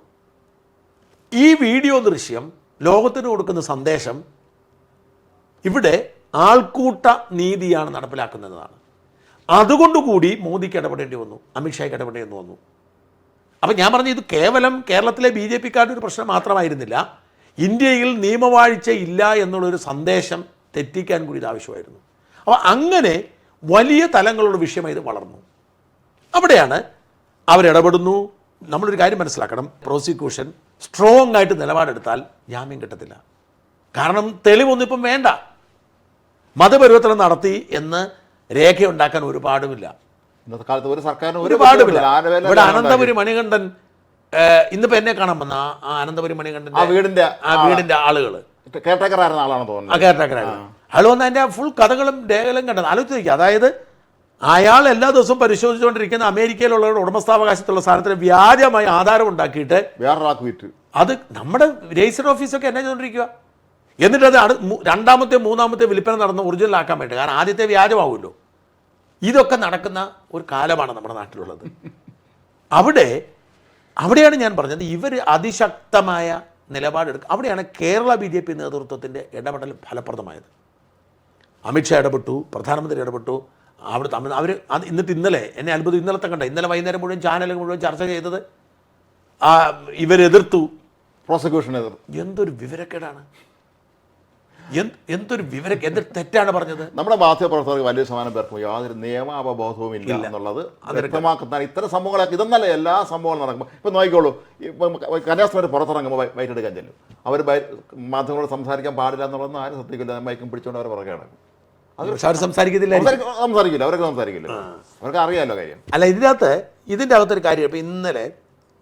ഈ വീഡിയോ ദൃശ്യം ലോകത്തിന് കൊടുക്കുന്ന സന്ദേശം ഇവിടെ ആൾക്കൂട്ട നീതിയാണ് നടപ്പിലാക്കുന്നതാണ്. അതുകൊണ്ടുകൂടി മോദിക്ക് ഇടപെടേണ്ടി വന്നു അമിത്ഷായ്ക്ക് ഇടപെടേണ്ടി വന്നു. അപ്പം ഞാൻ പറഞ്ഞു ഇത് കേവലം കേരളത്തിലെ ബി ജെ പിക്കാരുടെ ഒരു പ്രശ്നം മാത്രമായിരുന്നില്ല. ഇന്ത്യയിൽ നിയമവാഴ്ച ഇല്ല എന്നുള്ളൊരു സന്ദേശം തെറ്റിക്കാൻ കൂടി ഇത് ആവശ്യമായിരുന്നു. അപ്പോൾ അങ്ങനെ വലിയ തലങ്ങളുടെ വിഷയമായി ഇത് വളർന്നു. അവിടെയാണ് അവരിടപെടുന്നു. നമ്മളൊരു കാര്യം മനസ്സിലാക്കണം. പ്രോസിക്യൂഷൻ സ്ട്രോങ് ആയിട്ട് നിലപാടെടുത്താൽ ജാമ്യം കിട്ടത്തില്ല. കാരണം തെളിവൊന്നും ഇപ്പം വേണ്ട. മതപരിവർത്തനം നടത്തി എന്ന് രേഖയുണ്ടാക്കാൻ ഒരുപാടുമില്ല. ഇന്നത്തെ കാലത്ത് ഒരു സർക്കാരിന് ഒരു ഒരുപാടുമില്ല. ഇവിടെ അനന്തപുരി മണികണ്ഠൻ ഇന്നിപ്പോ എന്നെ കാണാൻ വന്ന? ആ- അനന്തപുരി മണികണ്ഠൻ വീടിന്റെ ആ വീടിന്റെ ആളുകൾ കെയർടേക്കർ ആയിരുന്ന ആളാണ് ആ കെയർടേക്കർ കേരളക്കാരായിരുന്നു അയാൾ വന്ന് അതിന്റെ ഫുൾ കഥകളും രേഖകളും കണ്ടത്. ആലോചിച്ച് നോക്കി അതായത് അയാൾ എല്ലാ ദിവസവും പരിശോധിച്ചുകൊണ്ടിരിക്കുന്ന അമേരിക്കയിലുള്ള ഉടമസ്ഥാവകാശത്തുള്ള സാധനത്തിന് വ്യാജമായി ആധാരം ഉണ്ടാക്കിയിട്ട് വേറൊരാൾക്ക് വിറ്റ്. അത് നമ്മുടെ രജിസ്റ്റർ ഓഫീസൊക്കെ എന്നാ ചെയ്തുകൊണ്ടിരിക്കുക എന്നിട്ട് അത് രണ്ടാമത്തെ മൂന്നാമത്തെ വിൽപ്പന നടന്ന ഒറിജിനൽ ആക്കാൻ വേണ്ടി. കാരണം ആദ്യത്തെ വ്യാജമാവുമല്ലോ. ഇതൊക്കെ നടക്കുന്ന ഒരു കാലമാണ് നമ്മുടെ നാട്ടിലുള്ളത്. അവിടെ അവിടെയാണ് ഞാൻ പറഞ്ഞത് ഇവർ അതിശക്തമായ നിലപാടെടുക്കുക അവിടെയാണ് കേരള ബി ജെ പി നേതൃത്വത്തിന്റെ ഇടപെടൽ ഫലപ്രദമായത്. അമിത്ഷാ ഇടപെട്ടു പ്രധാനമന്ത്രി ഇടപെട്ടു. അവിടെ തമ്മിൽ അവർ അത് ഇന്നിട്ട് ഇന്നലെ എന്നെ അത്ഭുതം ഇന്നലത്തെ കണ്ട ഇന്നലെ വൈകുന്നേരം മുഴുവൻ ചാനലുകൾ മുഴുവൻ ചർച്ച ചെയ്തത് ആ ഇവരെതിർത്തു പ്രോസിക്യൂഷൻ എതിർത്തു എന്തൊരു വിവരക്കേടാണ്? എന്ത് എന്തൊരു വിവരം എന്ത് തെറ്റാണ് പറഞ്ഞത്? നമ്മുടെ മാധ്യമപ്രവർത്തകർക്ക് വലിയ ശതമാനം പേർക്കും യാതൊരു നിയമാവബോധവും ഇല്ല എന്നുള്ളത് വ്യക്തമാക്കുന്ന ഇത്തരം സംഭവങ്ങളൊക്കെ ഇതെന്നല്ല എല്ലാ സംഭവങ്ങളും നടക്കുമ്പോൾ ഇപ്പം നോക്കിക്കോളൂ. ഇപ്പം കന്യാസ്ത്രീ പുറത്തിറങ്ങുമ്പോൾ വൈറ്റ് എടുക്കാൻ ചെല്ലും. അവർ മാധ്യമങ്ങളോട് സംസാരിക്കാൻ പാടില്ല എന്നുള്ളതൊന്നും ആരും ശ്രദ്ധിക്കില്ല. മൈക്കും പിടിച്ചുകൊണ്ട് അവർ പുറകെ നടക്കും. സംസാരിക്കില്ല അവരൊക്കെ സംസാരിക്കില്ല. അവർക്ക് അറിയാമല്ലോ കാര്യം. അല്ല ഇതിനകത്ത് ഇതിന്റെ അകത്തൊരു കാര്യം ഇപ്പം ഇന്നലെ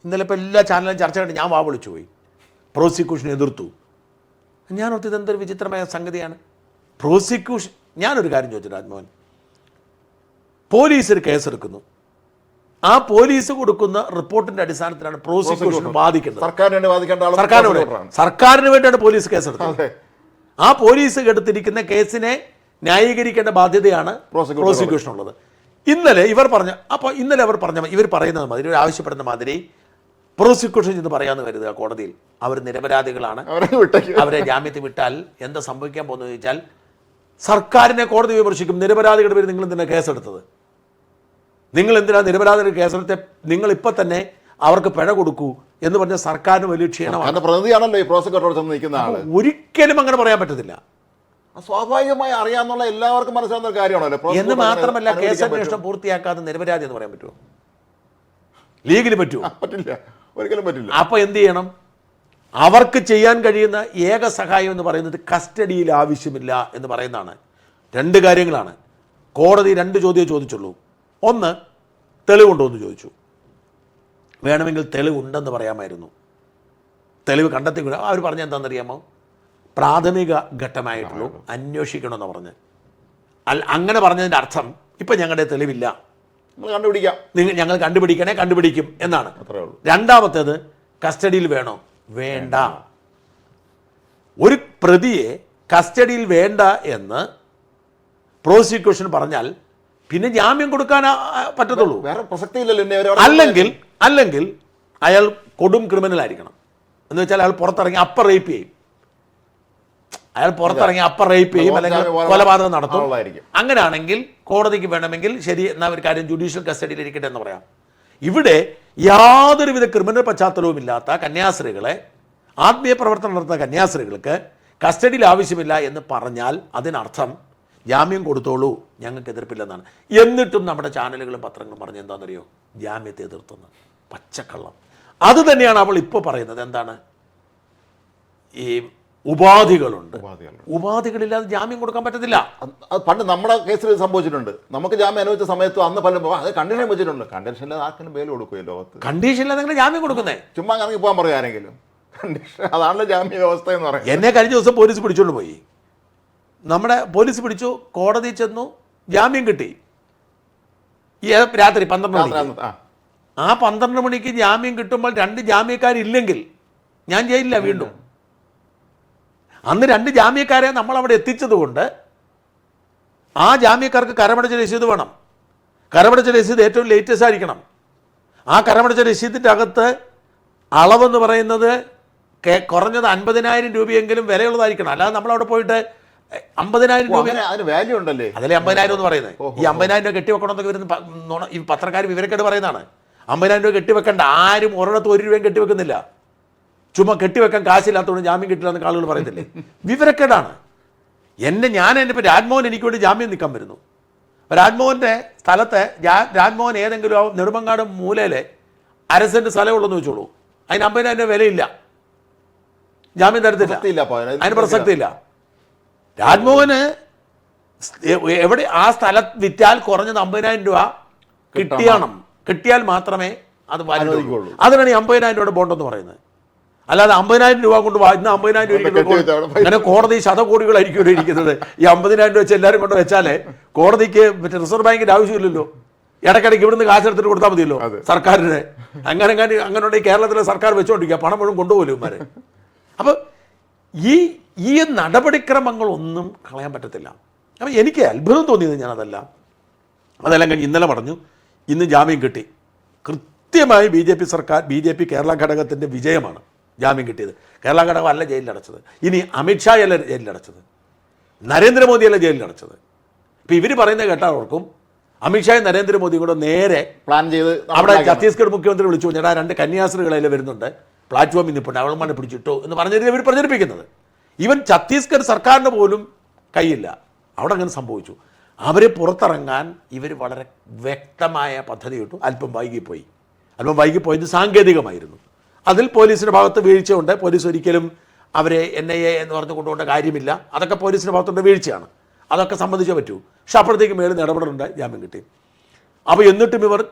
ഇന്നലെ ഇപ്പോൾ എല്ലാ ചാനലും ചർച്ച കണ്ട് ഞാൻ വാ വിളിച്ചു പോയി. പ്രോസിക്യൂഷൻ എതിർത്തു. ഞാൻ ഓർത്ത് ഇതെന്തൊരു വിചിത്രമായ സംഗതിയാണ്. പ്രോസിക്യൂഷൻ ഞാനൊരു കാര്യം ചോദിച്ചു രാജ്മോഹൻ. പോലീസ് ഒരു കേസെടുക്കുന്നു. ആ പോലീസ് കൊടുക്കുന്ന റിപ്പോർട്ടിന്റെ അടിസ്ഥാനത്തിലാണ് പ്രോസിക്യൂഷൻ ബാധിക്കുന്നത്. സർക്കാരിന് വേണ്ടി വാദിക്കേണ്ട ആൾ സർക്കാരിന് സർക്കാരിന് വേണ്ടിയാണ് പോലീസ് കേസെടുത്തത്. അതെ. ആ പോലീസ് എടുത്തിരിക്കുന്ന കേസിനെ ന്യായീകരിക്കേണ്ട ബാധ്യതയാണ് പ്രോസിക്യൂഷൻ ഉള്ളത്. ഇന്നലെ ഇവർ പറഞ്ഞ അപ്പോൾ ഇന്നലെ അവർ പറഞ്ഞ ഇവർ പറയുന്നത് മാതിരി ആവശ്യപ്പെടുന്ന മാതിരി പ്രോസിക്യൂഷൻ എന്ന് പറയാമെന്ന് കരുതുക കോടതിയിൽ. അവർ നിരപരാധികളാണ്. അവരെ ജാമ്യത്തിൽ വിട്ടാൽ എന്താ സംഭവിക്കാൻ പോകുന്നത് ചോദിച്ചാൽ സർക്കാരിനെ കോടതി വിമർശിക്കും. നിരപരാധികളുടെ പേര് നിങ്ങൾ എന്തിനാണ് കേസെടുത്തത്? നിങ്ങൾ എന്തിനാണ് നിരപരാധികളുടെ കേസെടുത്ത്? നിങ്ങൾ ഇപ്പം തന്നെ അവർക്ക് പിഴ കൊടുക്കൂ എന്ന് പറഞ്ഞ സർക്കാരിന് വലിയ ക്ഷീണമാണ്. അതിന്റെ പ്രതിനിധിയാണല്ലോ ഈ പ്രോസിക്യൂട്ടർ ഒരിക്കലും അങ്ങനെ പറയാൻ പറ്റത്തില്ല. സ്വാഭാവികമായി അറിയാന്നുള്ള എല്ലാവർക്കും മനസ്സിലാവുന്ന ഒരു കാര്യമാണല്ലോ. എന്ന് മാത്രമല്ല അങ്ങനെ കേസ് അനുവദിക്കാൻ അന്വേഷണം പൂർത്തിയാക്കാതെ നിരപരാധി എന്ന് പറയാൻ പറ്റുമോ? ലീഗിന് പറ്റുമോ? പറ്റില്ല. ഒരിക്കലും പറ്റില്ല. അപ്പൊ എന്ത് ചെയ്യണം? അവർക്ക് ചെയ്യാൻ കഴിയുന്ന ഏക സഹായം എന്ന് പറയുന്നത് കസ്റ്റഡിയിൽ ആവശ്യമില്ല എന്ന് പറയുന്നതാണ്. രണ്ട് കാര്യങ്ങളാണ്. കോടതി രണ്ട് ചോദ്യമേ ചോദിച്ചുള്ളൂ. ഒന്ന് തെളിവുണ്ടോ എന്ന് ചോദിച്ചു. വേണമെങ്കിൽ തെളിവുണ്ടെന്ന് പറയാമായിരുന്നു. തെളിവ് കണ്ടെത്തി അവർ പറഞ്ഞ എന്താണെന്നറിയാമോ? പ്രാഥമിക ഘട്ടമായിട്ടുള്ളൂ. അന്വേഷിക്കണമെന്ന് പറഞ്ഞ്. അല്ല അങ്ങനെ പറഞ്ഞതിന്റെ അർത്ഥം ഇപ്പം ഞങ്ങളുടെ തെളിവില്ല. നമ്മൾ കണ്ടുപിടിക്കാം. നിങ്ങൾ ഞങ്ങൾ കണ്ടുപിടിക്കണേ കണ്ടുപിടിക്കും എന്നാണ്. അത്രേ ഉള്ളൂ. രണ്ടാമത്തേത് കസ്റ്റഡിയിൽ വേണോ? വേണ്ട. ഒരു പ്രതിയെ കസ്റ്റഡിയിൽ വേണ്ട എന്ന് പ്രോസിക്യൂഷൻ പറഞ്ഞാൽ പിന്നെ ജാമ്യം കൊടുക്കാൻ പറ്റത്തുള്ളൂ. വേറെ പ്രസക്തി ഇല്ലല്ലോ അല്ലെങ്കിൽ അല്ലെങ്കിൽ അയാൾ കൊടും ക്രിമിനൽ ആയിരിക്കണം എന്ന് വെച്ചാൽ അയാൾ പുറത്തിറങ്ങി അപ്പ റേപ്പ് ചെയ്യും. അയാൾ പുറത്തിറങ്ങി അപ്പർ റേപ്പ് ചെയ്യും അല്ലെങ്കിൽ കൊലപാതകം നടത്തും. അങ്ങനെയാണെങ്കിൽ കോടതിക്ക് വേണമെങ്കിൽ ശരി എന്നാ ഒരു കാര്യം ജുഡീഷ്യൽ കസ്റ്റഡിയിൽ ഇരിക്കട്ടെ എന്ന് പറയാം. ഇവിടെ യാതൊരുവിധ ക്രിമിനൽ പശ്ചാത്തലവും ഇല്ലാത്ത കന്യാസ്ത്രീകളെ ആത്മീയ പ്രവർത്തനം നടത്തുന്ന കന്യാസ്ത്രീകൾക്ക് കസ്റ്റഡിയിൽ ആവശ്യമില്ല എന്ന് പറഞ്ഞാൽ അതിനർത്ഥം ജാമ്യം കൊടുത്തോളൂ ഞങ്ങൾക്ക് എതിർപ്പില്ലെന്നാണ്. എന്നിട്ടും നമ്മുടെ ചാനലുകളും പത്രങ്ങളും പറഞ്ഞ് എന്താണെന്നറിയോ? ജാമ്യത്തെ എതിർത്തുന്നത് പച്ചക്കള്ളം. അത് തന്നെയാണ് അവൾ ഇപ്പോൾ പറയുന്നത്. എന്താണ്? ഈ ഉപാധികളുണ്ട്. ഉപാധികളില്ലാതെ ജാമ്യം കൊടുക്കാൻ പറ്റത്തില്ല. പണ്ട് നമ്മുടെ കേസിൽ സംഭവിച്ചിട്ടുണ്ട്. നമുക്ക് ജാമ്യം അനുവദിച്ച സമയത്ത് അന്ന് പലരും അത് കണ്ടീഷൻ വെച്ചിട്ടുണ്ട്. കണ്ടീഷൻ ആർക്കും ബെയിൽ കൊടുക്കുകയോ ലോകത്ത്? കണ്ടീഷനില്ലാതെ എങ്ങനെ ജാമ്യം കൊടുക്കുന്നേ? ചുമ്മാ ഇറങ്ങി പോകാൻ പറയും ആരെങ്കിലും. കണ്ടീഷൻ അതാണല്ലോ ജാമ്യ വ്യവസ്ഥ എന്ന് പറയുന്നത് എന്നെ കഴിഞ്ഞ ദിവസം പോലീസ് പിടിച്ചോണ്ട് പോയി. നമ്മുടെ പോലീസ് പിടിച്ചു കോടതി ചെന്നു ജാമ്യം കിട്ടി. ഈ രാത്രി പന്ത്രണ്ട് മണി ആ. പന്ത്രണ്ട് മണിക്ക് ജാമ്യം കിട്ടുമ്പോൾ രണ്ട് ജാമ്യക്കാരില്ലെങ്കിൽ ഞാൻ ജയിലില്ല വീണ്ടും. അന്ന് രണ്ട് ജാമ്യക്കാരെ നമ്മൾ അവിടെ എത്തിച്ചതുകൊണ്ട് ആ ജാമ്യക്കാർക്ക് കരമടച്ച രസീത് വേണം. കരമടച്ച രസീത് ഏറ്റവും ലേറ്റസ്റ്റ് ആയിരിക്കണം. ആ കരമടച്ച രസീതിന്റെ അകത്ത് അളവെന്ന് പറയുന്നത് കുറഞ്ഞത് അൻപതിനായിരം രൂപയെങ്കിലും വിലയുള്ളതായിരിക്കണം. അല്ലാതെ നമ്മൾ അവിടെ പോയിട്ട് അമ്പതിനായിരം രൂപ അതിന് വാല്യൂ ഉണ്ടല്ലേ? അതല്ലേ അമ്പതിനായിരം എന്ന് പറയുന്നത്. ഈ അമ്പതിനായിരം രൂപ കെട്ടിവെക്കണമെന്നൊക്കെ വരുന്ന ഈ പത്രക്കാർ വിവരക്കേട് പറയുന്നതാണ്. അമ്പതിനായിരം രൂപ കെട്ടിവെക്കേണ്ട. ആരും ഒരിടത്ത് ഒരു രൂപയും കെട്ടിവെക്കുന്നില്ല. ചുമ്മാ കെട്ടിവെക്കാൻ കാശില്ലാത്തതുകൊണ്ട് ജാമ്യം കിട്ടില്ല എന്ന് ആളുകൾ പറയത്തില്ലേ വിവരക്കേടാണ്. എന്നെ ഞാൻ എന്റെ ഇപ്പോൾ രാജ്മോഹൻ എനിക്ക് വേണ്ടി ജാമ്യം നിൽക്കാൻ വരുന്നു. രാജ്മോഹന്റെ സ്ഥലത്തെ രാജ്മോഹൻ ഏതെങ്കിലും ആ നെടുമങ്ങാട് മൂലയിലെ അരസന്റെ സ്ഥലമുള്ളതെന്ന് വെച്ചോളൂ അതിന് അമ്പതിന് അതിന്റെ വിലയില്ല. ജാമ്യം തരത്തില്ല. അതിന്. പ്രസക്തിയില്ല. രാജ്മോഹന് എവിടെ ആ സ്ഥലം വിറ്റാൽ കുറഞ്ഞത് അമ്പതിനായിരം രൂപ കിട്ടിയണം. കിട്ടിയാൽ മാത്രമേ അത്. അതിനാണ് ഈ അമ്പതിനായിരം രൂപയുടെ ബോണ്ട് എന്ന് പറയുന്നത്. അല്ലാതെ അമ്പതിനായിരം രൂപ കൊണ്ട് ഇന്ന് അമ്പതിനായിരം രൂപ അങ്ങനെ കോടതി ശതകോടികളായിരിക്കും ഇവിടെ ഇരിക്കുന്നത്. ഈ അമ്പതിനായിരം രൂപ വെച്ച് എല്ലാവരും കൊണ്ട് വെച്ചാലേ കോടതിക്ക് മറ്റേ റിസർവ് ബാങ്കിന്റെ ആവശ്യമില്ലല്ലോ. ഇടയ്ക്കിടയ്ക്ക് ഇവിടുന്ന് കാശെടുത്തിട്ട് കൊടുത്താൽ മതിയല്ലോ. സർക്കാരിന്. അങ്ങനെ അങ്ങനെ അങ്ങനെ ഉണ്ടെങ്കിൽ കേരളത്തിലെ സർക്കാർ വെച്ചുകൊണ്ടിരിക്കുക പണം മുഴുവൻ കൊണ്ടുപോലും ഇവന്മാരെ? അപ്പോൾ ഈ ഈ നടപടിക്രമങ്ങളൊന്നും കളയാൻ പറ്റത്തില്ല. അപ്പം എനിക്ക് അത്ഭുതം തോന്നിയത് ഞാനതല്ല. അതെല്ലാം കഴിഞ്ഞ് ഇന്നലെ പറഞ്ഞു ഇന്ന് ജാമ്യം കിട്ടി. കൃത്യമായി ബി ജെ പി സർക്കാർ ബി ജെ പി കേരള ഘടകത്തിന്റെ വിജയമാണ്. ജാമ്യം കിട്ടിയത്. കേരള ഘടകം അല്ല ജയിലിലടച്ചത് ഇനി അമിത്ഷാ അല്ല ജയിലിലടച്ചത് നരേന്ദ്രമോദിയല്ല ജയിലിലടച്ചത് ഇപ്പം ഇവർ പറയുന്നത് കേട്ടാൽ ഓർക്കും അമിത്ഷായും നരേന്ദ്രമോദിയും കൂടെ നേരെ പ്ലാൻ ചെയ്ത് അവിടെ ഛത്തീസ്ഗഡ് മുഖ്യമന്ത്രി വിളിച്ചു ചേട്ടാ രണ്ട് കന്യാസ്ത്രീകളതിൽ വരുന്നുണ്ട്? പ്ലാറ്റ്ഫോമിൽ നിൽപ്പുണ്ട് അവളമാരെ പിടിച്ചിട്ടു? എന്ന് പറഞ്ഞതിൽ ഇവർ പ്രചരിപ്പിക്കുന്നത്. ഈവൻ ഛത്തീസ്ഗഡ് സർക്കാരിന് പോലും കയ്യില്ല. അവിടെ അങ്ങനെ സംഭവിച്ചു. അവരെ പുറത്തിറങ്ങാൻ ഇവർ വളരെ വ്യക്തമായ പദ്ധതി ഇട്ടു. അല്പം വൈകിപ്പോയി. അല്പം വൈകിപ്പോയത് സാങ്കേതികമായിരുന്നു. അതിൽ പോലീസിന്റെ ഭാഗത്ത് വീഴ്ചയുണ്ട്. പോലീസ് ഒരിക്കലും അവരെ എൻ ഐ എ എന്ന് പറഞ്ഞു കൊണ്ടുപോകേണ്ട കാര്യമില്ല. അതൊക്കെ പോലീസിന്റെ ഭാഗത്തുള്ള വീഴ്ചയാണ്. അതൊക്കെ സംബന്ധിച്ചേ പറ്റൂ. പക്ഷെ അപ്പോഴത്തേക്ക് മേളിൽ ഇടപെടലുണ്ട് ജാമ്യം കിട്ടി. അപ്പോൾ എന്നിട്ടും ഇവർ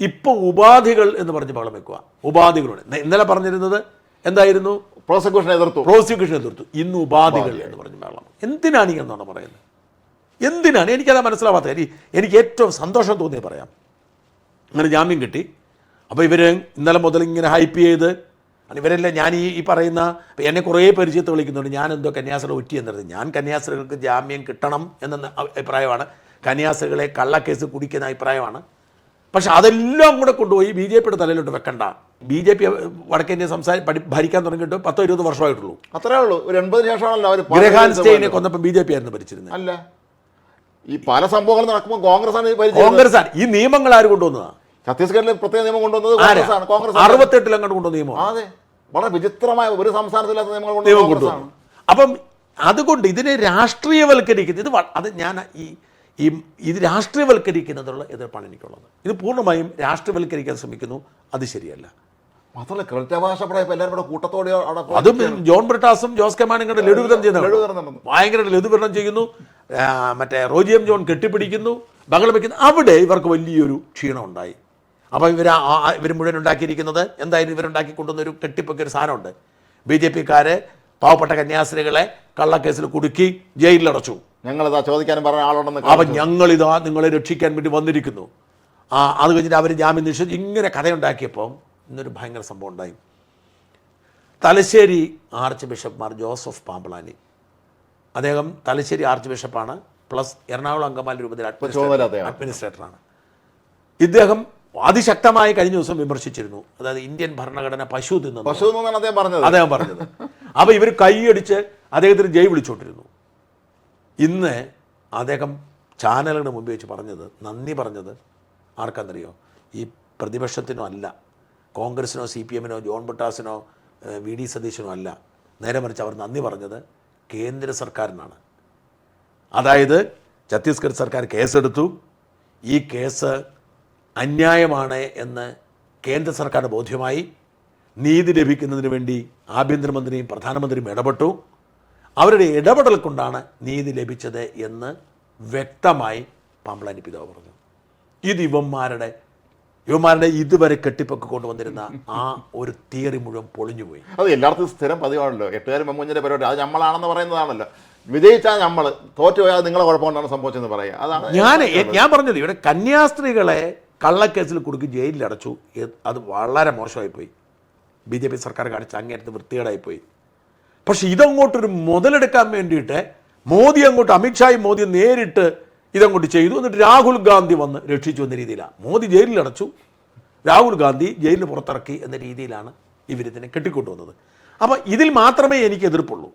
ഇപ്പോൾ ഉപാധികൾ എന്ന് പറഞ്ഞ് ബഹളം വെക്കുക. ഉപാധികളുണ്ട് ഇന്ന- ഇന്നലെ പറഞ്ഞിരുന്നത് എന്തായിരുന്നു? പ്രോസിക്യൂഷൻ എതിർത്തു. പ്രോസിക്യൂഷൻ എതിർത്തു. ഇന്ന് ഉപാധികൾ എന്ന് പറഞ്ഞ് ബഹളം. എന്തിനാണ് ഈ എന്നാണ് പറയുന്നത്? എന്തിനാണ്? എനിക്കത് മനസ്സിലാവാത്ത എനിക്ക് എനിക്ക് ഏറ്റവും സന്തോഷം തോന്നിയ പറയാം. അങ്ങനെ ജാമ്യം കിട്ടി. അപ്പോൾ ഇവർ ഇന്നലെ മുതൽ ഇങ്ങനെ ഹൈപ്പ് ചെയ്ത് ഇവരെല്ലാം ഞാൻ ഈ ഈ പറയുന്ന എന്നെ കുറേ പരിചയത്ത് വിളിക്കുന്നുണ്ട്. ഞാൻ എന്തോ കന്യാസ്ത്രീ ഒറ്റിയെന്നറിയത് ഞാൻ കന്യാസ്ത്രീകൾക്ക് ജാമ്യം കിട്ടണം എന്ന അഭിപ്രായമാണ്. കന്യാസ്ത്രീകളെ കള്ളക്കേസ് കുടിക്കുന്ന അഭിപ്രായമാണ്. പക്ഷെ അതെല്ലാം കൂടെ കൊണ്ടുപോയി ബി ജെ പിയുടെ തലയിലോട്ട് വെക്കണ്ട. ബി ജെ പി വടക്കേന്ത്യ സംസാരി പഠി ഭരിക്കാൻ തുടങ്ങിയിട്ട് പത്തോ ഇരുപത് വർഷമായിട്ടുള്ളൂ. അത്രേ ഉള്ളൂ. ഒരു എൺപതിന് ശേഷമാണല്ലോ അവർ ഗ്രഹാൻ സ്റ്റേനെ കൊന്നപ്പോൾ ബി ജെ പി ആയിരുന്നു ഭരിച്ചിരുന്നത്. അല്ല. ഈ പല സംഭവങ്ങളും നടക്കുമ്പോൾ കോൺഗ്രസ് ആണ് കോൺഗ്രസ് ആണ് ഈ നിയമങ്ങൾ ആര് കൊണ്ടുവന്നതാ? ഛത്തീസ്ഗഡിൽ പ്രത്യേക നിയമം കൊണ്ടുവന്നത് കോൺഗ്രസ് ആണ് കോൺഗ്രസ്. അറുപത്തെട്ടിൽ അങ്ങോട്ട് കൊണ്ടുവന്ന നിയമം. അതെ. വളരെ വിചിത്രമായ ഒരു സംസ്ഥാനത്തില്ലാത്ത നിയമങ്ങൾ നിയമം കൊണ്ടുവന്നു. അപ്പം അതുകൊണ്ട് ഇതിനെ രാഷ്ട്രീയവൽക്കരിക്കുന്നത് ഇത് അത് ഞാൻ ഈ ഈ ഇത് രാഷ്ട്രീയവൽക്കരിക്കുന്നതിനുള്ള എതിർപ്പാണ് എനിക്കുള്ളത്. ഇത് പൂർണമായും രാഷ്ട്രീയവൽക്കരിക്കാൻ ശ്രമിക്കുന്നു. അത് ശരിയല്ല. മാത്രമല്ല കൃത്യഭാഷ പ്രായം എല്ലാവരും കൂടെ കൂട്ടത്തോടെ അതും ജോൺ ബ്രിട്ടാസും ജോസ് കെമാനും കണ്ട് കൂടെ ചെയ്യുന്നു. ഭയങ്കര ലഘുവിധം ചെയ്യുന്നു. മറ്റേ റോജിയം ജോൺ കെട്ടിപ്പിടിക്കുന്നു. ബഹളം വയ്ക്കുന്നു അവിടെ ഇവർക്ക് വലിയൊരു ക്ഷീണം ഉണ്ടായി അപ്പോൾ ഇവർ ഇവർ മുഴുവൻ ഉണ്ടാക്കിയിരിക്കുന്നത് എന്തായാലും ഇവരുണ്ടാക്കി കൊണ്ടുവന്ന ഒരു കെട്ടിപ്പൊക്കെ ഒരു സാധനമുണ്ട്. ബി ജെ പിക്കാര് പാവപ്പെട്ട കന്യാസ്ത്രീകളെ കള്ളക്കേസിൽ കുടുക്കി ജയിലിലടച്ചു. ഞങ്ങളിതാ ചോദിക്കാനും പറഞ്ഞ ആളുണ്ടെന്ന് അപ്പം ഞങ്ങളിതാ നിങ്ങളെ രക്ഷിക്കാൻ വേണ്ടി വന്നിരിക്കുന്നു. ആ അത് കഴിഞ്ഞിട്ട് അവർ ജാമ്യം നിഷേധിച്ച് ഇങ്ങനെ കഥയുണ്ടാക്കിയപ്പോൾ ഇന്നൊരു ഭയങ്കര സംഭവം ഉണ്ടായി. തലശ്ശേരി ആർച്ച് ബിഷപ്പ്മാർ ജോസഫ് പാമ്പളാനി. അദ്ദേഹം തലശ്ശേരി ആർച്ച് ബിഷപ്പാണ് പ്ലസ് എറണാകുളം അങ്കമാലി രൂപത്തിൽ. അഡ്മിനിസ്ട്രേറ്ററാണ്. ഇദ്ദേഹം അതിശക്തമായി കഴിഞ്ഞ ദിവസം വിമർശിച്ചിരുന്നു. അതായത് ഇന്ത്യൻ ഭരണഘടന പശു തിന്നു പശു എന്നാണ് അദ്ദേഹം പറഞ്ഞത്. അദ്ദേഹം പറഞ്ഞത്. അപ്പോൾ ഇവർ കൈയടിച്ച് അദ്ദേഹത്തിന് ജയ് വിളിച്ചോണ്ടിരുന്നു ഇന്ന് അദ്ദേഹം ചാനലിന് മുമ്പ് വെച്ച് പറഞ്ഞത് നന്ദി പറഞ്ഞത് ആർക്കെന്നറിയോ? ഈ പ്രതിപക്ഷത്തിനോ അല്ല കോൺഗ്രസിനോ സി പി എമ്മിനോ ജോൺ ബുട്ടാസിനോ വി ഡി സതീശനോ അല്ല. നേരെ മറിച്ച് അവർ നന്ദി പറഞ്ഞത് കേന്ദ്ര സർക്കാരിനാണ്. അതായത് ഛത്തീസ്ഗഡ് സർക്കാർ കേസെടുത്തു. ഈ കേസ് അന്യായമാണ് എന്ന് കേന്ദ്ര സർക്കാർ ബോധ്യമായി നീതി ലഭിക്കുന്നതിന് വേണ്ടി ആഭ്യന്തരമന്ത്രിയും പ്രധാനമന്ത്രിയും ഇടപെട്ടു. അവരുടെ ഇടപെടൽ കൊണ്ടാണ് നീതി ലഭിച്ചത് എന്ന് വ്യക്തമായി പാമ്പളാനി പിതാവ് പറഞ്ഞു. ഇത് ഇവന്മാരുടെ ഇവന്മാരുടെ ഇതുവരെ കെട്ടിപ്പൊക്കെ കൊണ്ടുവന്നിരുന്ന ആ ഒരു തിയറി മുഴുവൻ പൊളിഞ്ഞുപോയി അത് എല്ലായിടത്തും സ്ഥിരം പതിവാണല്ലോ. എട്ടുകാരും മമ്മൂഞ്ഞിന്റെ പരിപാടി അത് നമ്മളാണെന്ന് പറയുന്നതാണല്ലോ. വിജയിച്ചാൽ നമ്മൾ തോറ്റുപോയാൽ നിങ്ങളെ കുഴപ്പമുണ്ടാണ് സംഭവിച്ചെന്ന് പറയുക അതാണ് ഞാൻ ഞാൻ പറഞ്ഞത് ഇവിടെ കന്യാസ്ത്രീകളെ കള്ളക്കേസിൽ കുടുക്കി ജയിലിൽ അടച്ചു. അത് വളരെ മോശമായിപ്പോയി. ബി ജെ പി സർക്കാർ കാണിച്ച അങ്ങേറ്റത്ത് വൃത്തികേടായിപ്പോയി. പക്ഷെ ഇതങ്ങോട്ടൊരു മുതലെടുക്കാൻ വേണ്ടിയിട്ട് മോദി അങ്ങോട്ട് അമിത്ഷായും മോദി നേരിട്ട് ഇതങ്ങോട്ട് ചെയ്തു. എന്നിട്ട് രാഹുൽ ഗാന്ധി വന്ന് രക്ഷിച്ചു എന്ന രീതിയിലാണ്. മോദി ജയിലിൽ അടച്ചു. രാഹുൽ ഗാന്ധി ജയിലിന് പുറത്തിറക്കി എന്ന രീതിയിലാണ് ഇവരിതിനെ കെട്ടിക്കൊണ്ടുവന്നത്. അപ്പോൾ ഇതിൽ മാത്രമേ എനിക്ക് എതിർപ്പുള്ളൂ.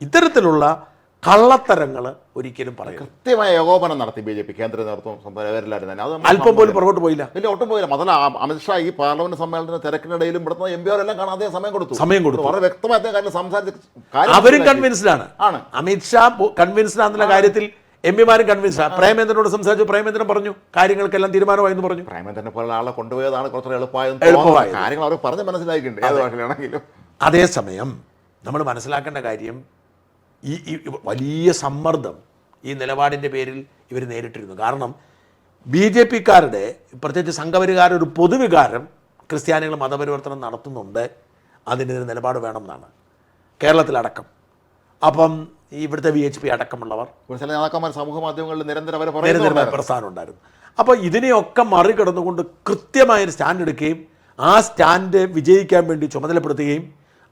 ഇത്തരത്തിലുള്ള കള്ളത്തരങ്ങൾ ഒരിക്കലും പറയും കൃത്യമായ ഏകോപനം നടത്തി ബി ജെ പി കേന്ദ്ര നേതൃത്വം സംസ്ഥാന തന്നെ. അത് അല്പം പോലും പുറകോട്ട് പോയില്ല. ഇല്ല ഒട്ടും പോയില്ല. മതല അമിത്ഷാ ഈ പാർലമെന്റ് സമ്മേളനത്തിന് തിരക്കിനിടയിലും ഇവിടുന്ന എം പിമാരെല്ലാം കാണാൻ അദ്ദേഹം സമയം കൊടുത്തു. സമയം കൊടുത്തു. വളരെ വ്യക്തമായ അദ്ദേഹം കാര്യം സംസാരിച്ച് അവരും. കൺവിൻസ്ഡ് ആണ്. ആണ്. അമിത്ഷാ കൺവിൻസ്ഡ് ആണെന്നുള്ള കാര്യത്തിൽ എം പിമാരും കൺവിൻസ് ആണ്. പ്രേമേന്ദ്രനോട് സംസാരിച്ചു. പ്രേമേന്ദ്രൻ പറഞ്ഞു കാര്യങ്ങൾക്കെല്ലാം തീരുമാനമായി എന്ന് പറഞ്ഞു. പ്രേമേന്ദ്രനെ പോലുള്ള ആളെ കൊണ്ടുപോയതാണ് കുറച്ചുകൂടെ എളുപ്പമായത്. തോന്നുന്നു. കാര്യങ്ങൾ അവർ പറഞ്ഞ് മനസ്സിലാക്കിയിട്ടുണ്ട്. ഏത് ഭാഷയിലാണെങ്കിലും. അതേസമയം നമ്മൾ മനസ്സിലാക്കേണ്ട കാര്യം ഈ വലിയ സമ്മർദ്ദം ഈ നിലപാടിന്റെ പേരിൽ ഇവർ നേരിട്ടിരുന്നു. കാരണം ബി ജെ പിക്കാരുടെ പ്രത്യേകിച്ച് സംഘപരികാരുടെ ഒരു പൊതുവികാരം ക്രിസ്ത്യാനികൾ മതപരിവർത്തനം നടത്തുന്നുണ്ട് അതിനെതിരെ നിലപാട് വേണമെന്നാണ് കേരളത്തിലടക്കം. അപ്പം ഇവിടുത്തെ വി എച്ച് പി അടക്കമുള്ളവർ ഒരു ചില നേതാക്കന്മാർ സമൂഹ മാധ്യമങ്ങളിൽ നിരന്തരം നിരന്തരമായ പ്രസ്ഥാനം ഉണ്ടായിരുന്നു. അപ്പോൾ ഇതിനെയൊക്കെ മറികടന്നുകൊണ്ട് കൃത്യമായൊരു സ്റ്റാൻഡ് എടുക്കുകയും ആ സ്റ്റാൻഡ് വിജയിക്കാൻ വേണ്ടി ചുമതലപ്പെടുത്തുകയും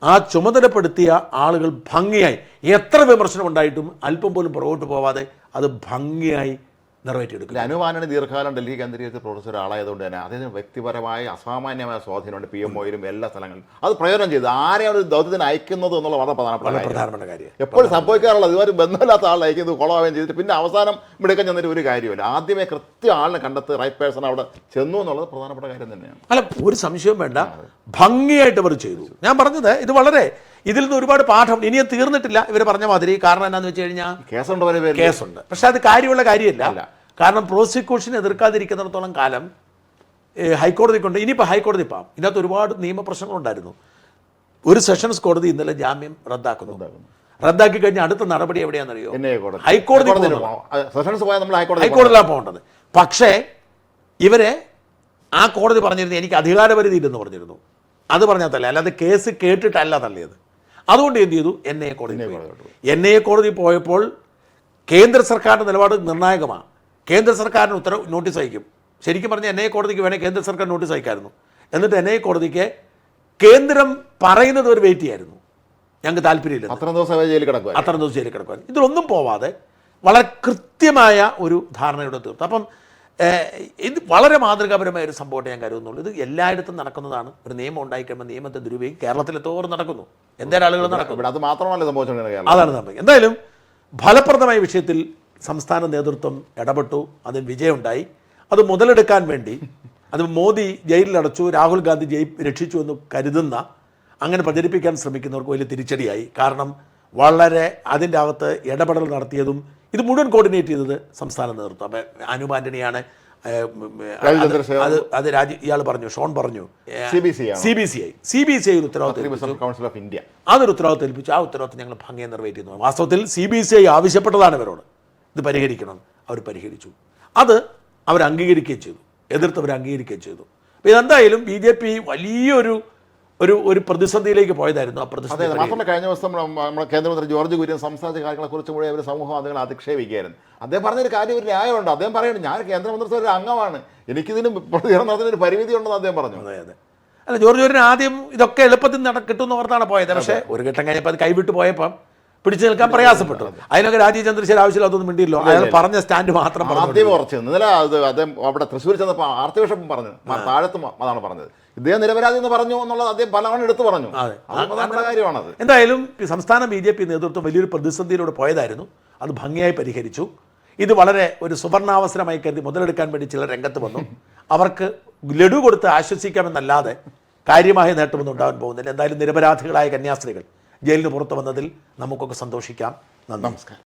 ആ ചുമതലപ്പെടുത്തിയ ആളുകൾ ഭംഗിയായി. എത്ര വിമർശനം ഉണ്ടായിട്ടും അല്പം പോലും പുറകോട്ട് പോവാതെ അത് ഭംഗിയായി നിറവേറ്റിയെടുക്കും അനുമാനാണ് അനു ദീർഘകാലം ഡൽഹി കേന്ദ്രീകരിച്ച് പ്രവർത്തിച്ച ഒരാളായതുകൊണ്ട് തന്നെ അദ്ദേഹത്തിന് വ്യക്തിപരമായ അസാമാന്യമായ സ്വാധീനമുണ്ട്. പി എം ഒയിലും എല്ലാ സ്ഥലങ്ങളിലും. അത് പ്രയോജനം ചെയ്ത്. ആരെയാണ് ഒരു ദൗത്യത്തിന് അയക്കുന്നത് എന്നുള്ള വളരെ പ്രധാനപ്പെട്ട കാര്യം. പ്രധാനപ്പെട്ട കാര്യം. എപ്പോഴും സംഭവിക്കാറുള്ളത് ഇതുവരെ ബന്ധമില്ലാത്ത ആൾ അയക്കുന്നത്. കൊളാവുകയും ചെയ്തിട്ട് പിന്നെ അവസാനം മിടുക്കം ചെന്നിട്ട് ഒരു കാര്യമില്ല ആദ്യമേ കൃത്യ ആളിനെ കണ്ടെത്തി റൈറ്റ് പേഴ്സൺ അവിടെ ചെന്നു എന്നുള്ളത് പ്രധാനപ്പെട്ട കാര്യം തന്നെയാണ്. അല്ല ഒരു സംശയവും വേണ്ട. ഭംഗിയായിട്ട് അവർ ചെയ്തു. ഞാൻ പറഞ്ഞത് ഇത് വളരെ ഇതിൽ നിന്ന് ഒരുപാട് പാഠം ഇനിയും തീർന്നിട്ടില്ല. ഇവർ പറഞ്ഞ മാതിരി കാരണം എന്താണെന്ന് വെച്ച് കഴിഞ്ഞാൽ കേസുണ്ട് കേസുണ്ട്. പക്ഷെ അത് കാര്യമുള്ള കാര്യമല്ല. കാരണം പ്രോസിക്യൂഷൻ എതിർക്കാതിരിക്കുന്നിടത്തോളം കാലം ഹൈക്കോടതി കൊണ്ട് ഇനിയിപ്പോൾ ഹൈക്കോടതി പാം ഇതിനകത്ത് ഒരുപാട് നിയമപ്രശ്നങ്ങളുണ്ടായിരുന്നു ഒരു സെഷൻസ് കോടതി ഇന്നലെ ജാമ്യം റദ്ദാക്കുന്നു. റദ്ദാക്കി കഴിഞ്ഞാൽ അടുത്ത നടപടി എവിടെയാണെന്നറിയോ? ഹൈക്കോടതി ഹൈക്കോടതിയിലാണ് പോകേണ്ടത്. പക്ഷേ ഇവരെ ആ കോടതി പറഞ്ഞിരുന്നു. എനിക്ക് അധികാരപരിധി ഇല്ലെന്ന് പറഞ്ഞിരുന്നു. അത് പറഞ്ഞാൽ തള്ളി അല്ലാതെ കേസ് കേട്ടിട്ടല്ല തള്ളിയത്. അതുകൊണ്ട് എന്ത് ചെയ്തു? എൻ ഐ എ കോടതി എൻ ഐ എ കോടതി പോയപ്പോൾ കേന്ദ്ര സർക്കാരിന്റെ നിലപാട് നിർണായകമാണ്. കേന്ദ്ര സർക്കാരിന് ഉത്തരവ് നോട്ടീസ് അയക്കും. ശരിക്കും പറഞ്ഞാൽ എൻ ഐ എ കോടതിക്ക് വേണേൽ കേന്ദ്ര സർക്കാർ നോട്ടീസ് അയക്കായിരുന്നു. എന്നിട്ട് എൻ ഐ എ കോടതിക്ക് കേന്ദ്രം പറയുന്നത് ഒരു വെയിറ്റ് ചെയ്യായിരുന്നു. ഞങ്ങൾക്ക് താല്പര്യമില്ല. അത്ര ദിവസം ജയിലിൽ കിടക്കുക അത്ര ദിവസം ജയിലിൽ കിടക്കുവാൻ ഇതിലൊന്നും പോവാതെ വളരെ കൃത്യമായ ഒരു ധാരണയുടെ തീർത്തു. അപ്പം ഇത് വളരെ മാതൃകാപരമായ ഒരു സംഭവമായിട്ട് ഞാൻ കരുതുന്നുള്ളൂ. ഇത് എല്ലായിടത്തും നടക്കുന്നതാണ്. ഒരു നിയമം ഉണ്ടായിക്കഴിയുമ്പോൾ നിയമത്തെ ദുരുപയോഗം കേരളത്തിൽ തോറും നടക്കുന്നു? എന്തായാലും ആളുകൾ നടക്കും ഇവിടെ അത് മാത്രമല്ല കേരളം അതാണ് സംഭവം. എന്തായാലും ഫലപ്രദമായ വിഷയത്തിൽ സംസ്ഥാന നേതൃത്വം ഇടപെട്ടു. അതിന് വിജയമുണ്ടായി. അത് മുതലെടുക്കാൻ വേണ്ടി അത് മോദി ജയിലിലടച്ചു രാഹുൽ ഗാന്ധി ജയി രക്ഷിച്ചു എന്ന് കരുതുന്ന അങ്ങനെ പ്രചരിപ്പിക്കാൻ ശ്രമിക്കുന്നവർക്ക് വലിയ തിരിച്ചടിയായി. കാരണം വളരെ അതിന്റെ അകത്ത് ഇടപെടൽ നടത്തിയതും ഇത് മുഴുവൻ കോർഡിനേറ്റ് ചെയ്തത് സംസ്ഥാന നേതൃത്വം. അപ്പം അനൂപ് രാജീവ് അത്. അത് രാജി ഇയാൾ പറഞ്ഞു ഷോൺ പറഞ്ഞു. C B C I. C B C I of India അതൊരു ഉത്തരവാദിത്വം ഏൽപ്പിച്ചു. ആ ഉത്തരവാദിത്വം ഞങ്ങൾ ഭംഗിയെ നിറവേറ്റിയിരുന്നു വാസ്തവത്തിൽ സി ബി സി ഐ ആവശ്യപ്പെട്ടതാണ് ഇവരോട്. ഇത് പരിഹരിക്കണം. അവർ പരിഹരിച്ചു. അത് അവർ അംഗീകരിക്കുകയും ചെയ്തു. എതിർത്തവർ അംഗീകരിക്കുകയും ചെയ്തു. ഇതെന്തായാലും ബി ജെ പി വലിയൊരു ഒരു ഒരു പ്രതിസന്ധിയിലേക്ക് പോയതായിരുന്നു ആ പ്രതിസന്ധി മാത്രമല്ല കഴിഞ്ഞ ദിവസം നമ്മുടെ കേന്ദ്രമന്ത്രി ജോർജ് കുര്യൻ സംസാരിച്ച കാര്യങ്ങളെക്കുറിച്ച് കൂടി അവർ സമൂഹ മാധ്യമങ്ങൾ അധിക്ഷേപിക്കുകയായിരുന്നു. അദ്ദേഹം പറഞ്ഞൊരു കാര്യം ഒരു ന്യായമുണ്ട്. അദ്ദേഹം പറയുന്നത് ഞാൻ കേന്ദ്രമന്ത്രിസഭ ഒരു അംഗമാണ്. എനിക്കിതിന് പ്രതികരണം ഒരു പരിമിതി ഉണ്ടെന്ന് അദ്ദേഹം പറഞ്ഞു. അതെ അതെ. അല്ല ജോർജ് കുര്യൻ ആദ്യം ഇതൊക്കെ എളുപ്പത്തിൽ നട കിട്ടുമെന്ന് ഓർത്താണ് പോയത്. പക്ഷേ ഒരു ഘട്ടം കഴിഞ്ഞപ്പോൾ അത് കൈവിട്ട് പോയപ്പം പിടിച്ചു നിൽക്കാൻ പ്രയാസപ്പെട്ടു. അതിനൊക്കെ രാജീവ് ചന്ദ്രശേഖർ ആവശ്യമില്ലാത്തൊന്നും മിണ്ടിയില്ലോ. അയാൾ പറഞ്ഞ സ്റ്റാൻഡ് മാത്രം പറഞ്ഞു ആദ്യം ഉറച്ചു ഇന്നലെ അത് അദ്ദേഹം അവിടെ തൃശ്ശൂർ ചെന്നപ്പോൾ ആർത്തി വിഷപ്പം പറഞ്ഞു. താഴത്തും അതാണ് പറഞ്ഞത്. ഇദ്ദേഹം നിരപരാധി എന്ന് പറഞ്ഞു എന്നുള്ളത് അദ്ദേഹം പലവണ്ണം എടുത്തു പറഞ്ഞു. അത്. കാര്യമാണത്. എന്തായാലും സംസ്ഥാന ബി ജെ പി നേതൃത്വം വലിയൊരു പ്രതിസന്ധിയിലൂടെ പോയതായിരുന്നു. അത് ഭംഗിയായി പരിഹരിച്ചു. ഇത് വളരെ ഒരു സുവർണാവസരമായി കരുതി മുതലെടുക്കാൻ വേണ്ടി ചിലർ രംഗത്ത് വന്നു. അവർക്ക് ലഡു കൊടുത്ത് ആശ്വസിക്കാമെന്നല്ലാതെ കാര്യമായ നേട്ടമൊന്നും ഉണ്ടാകാൻ പോകുന്നില്ല. എന്തായാലും നിരപരാധികളായ കന്യാസ്ത്രീകൾ ജയിലിന് പുറത്തു വന്നതിൽ നമുക്കൊക്കെ സന്തോഷിക്കാം. നന്ദി. നമസ്കാരം.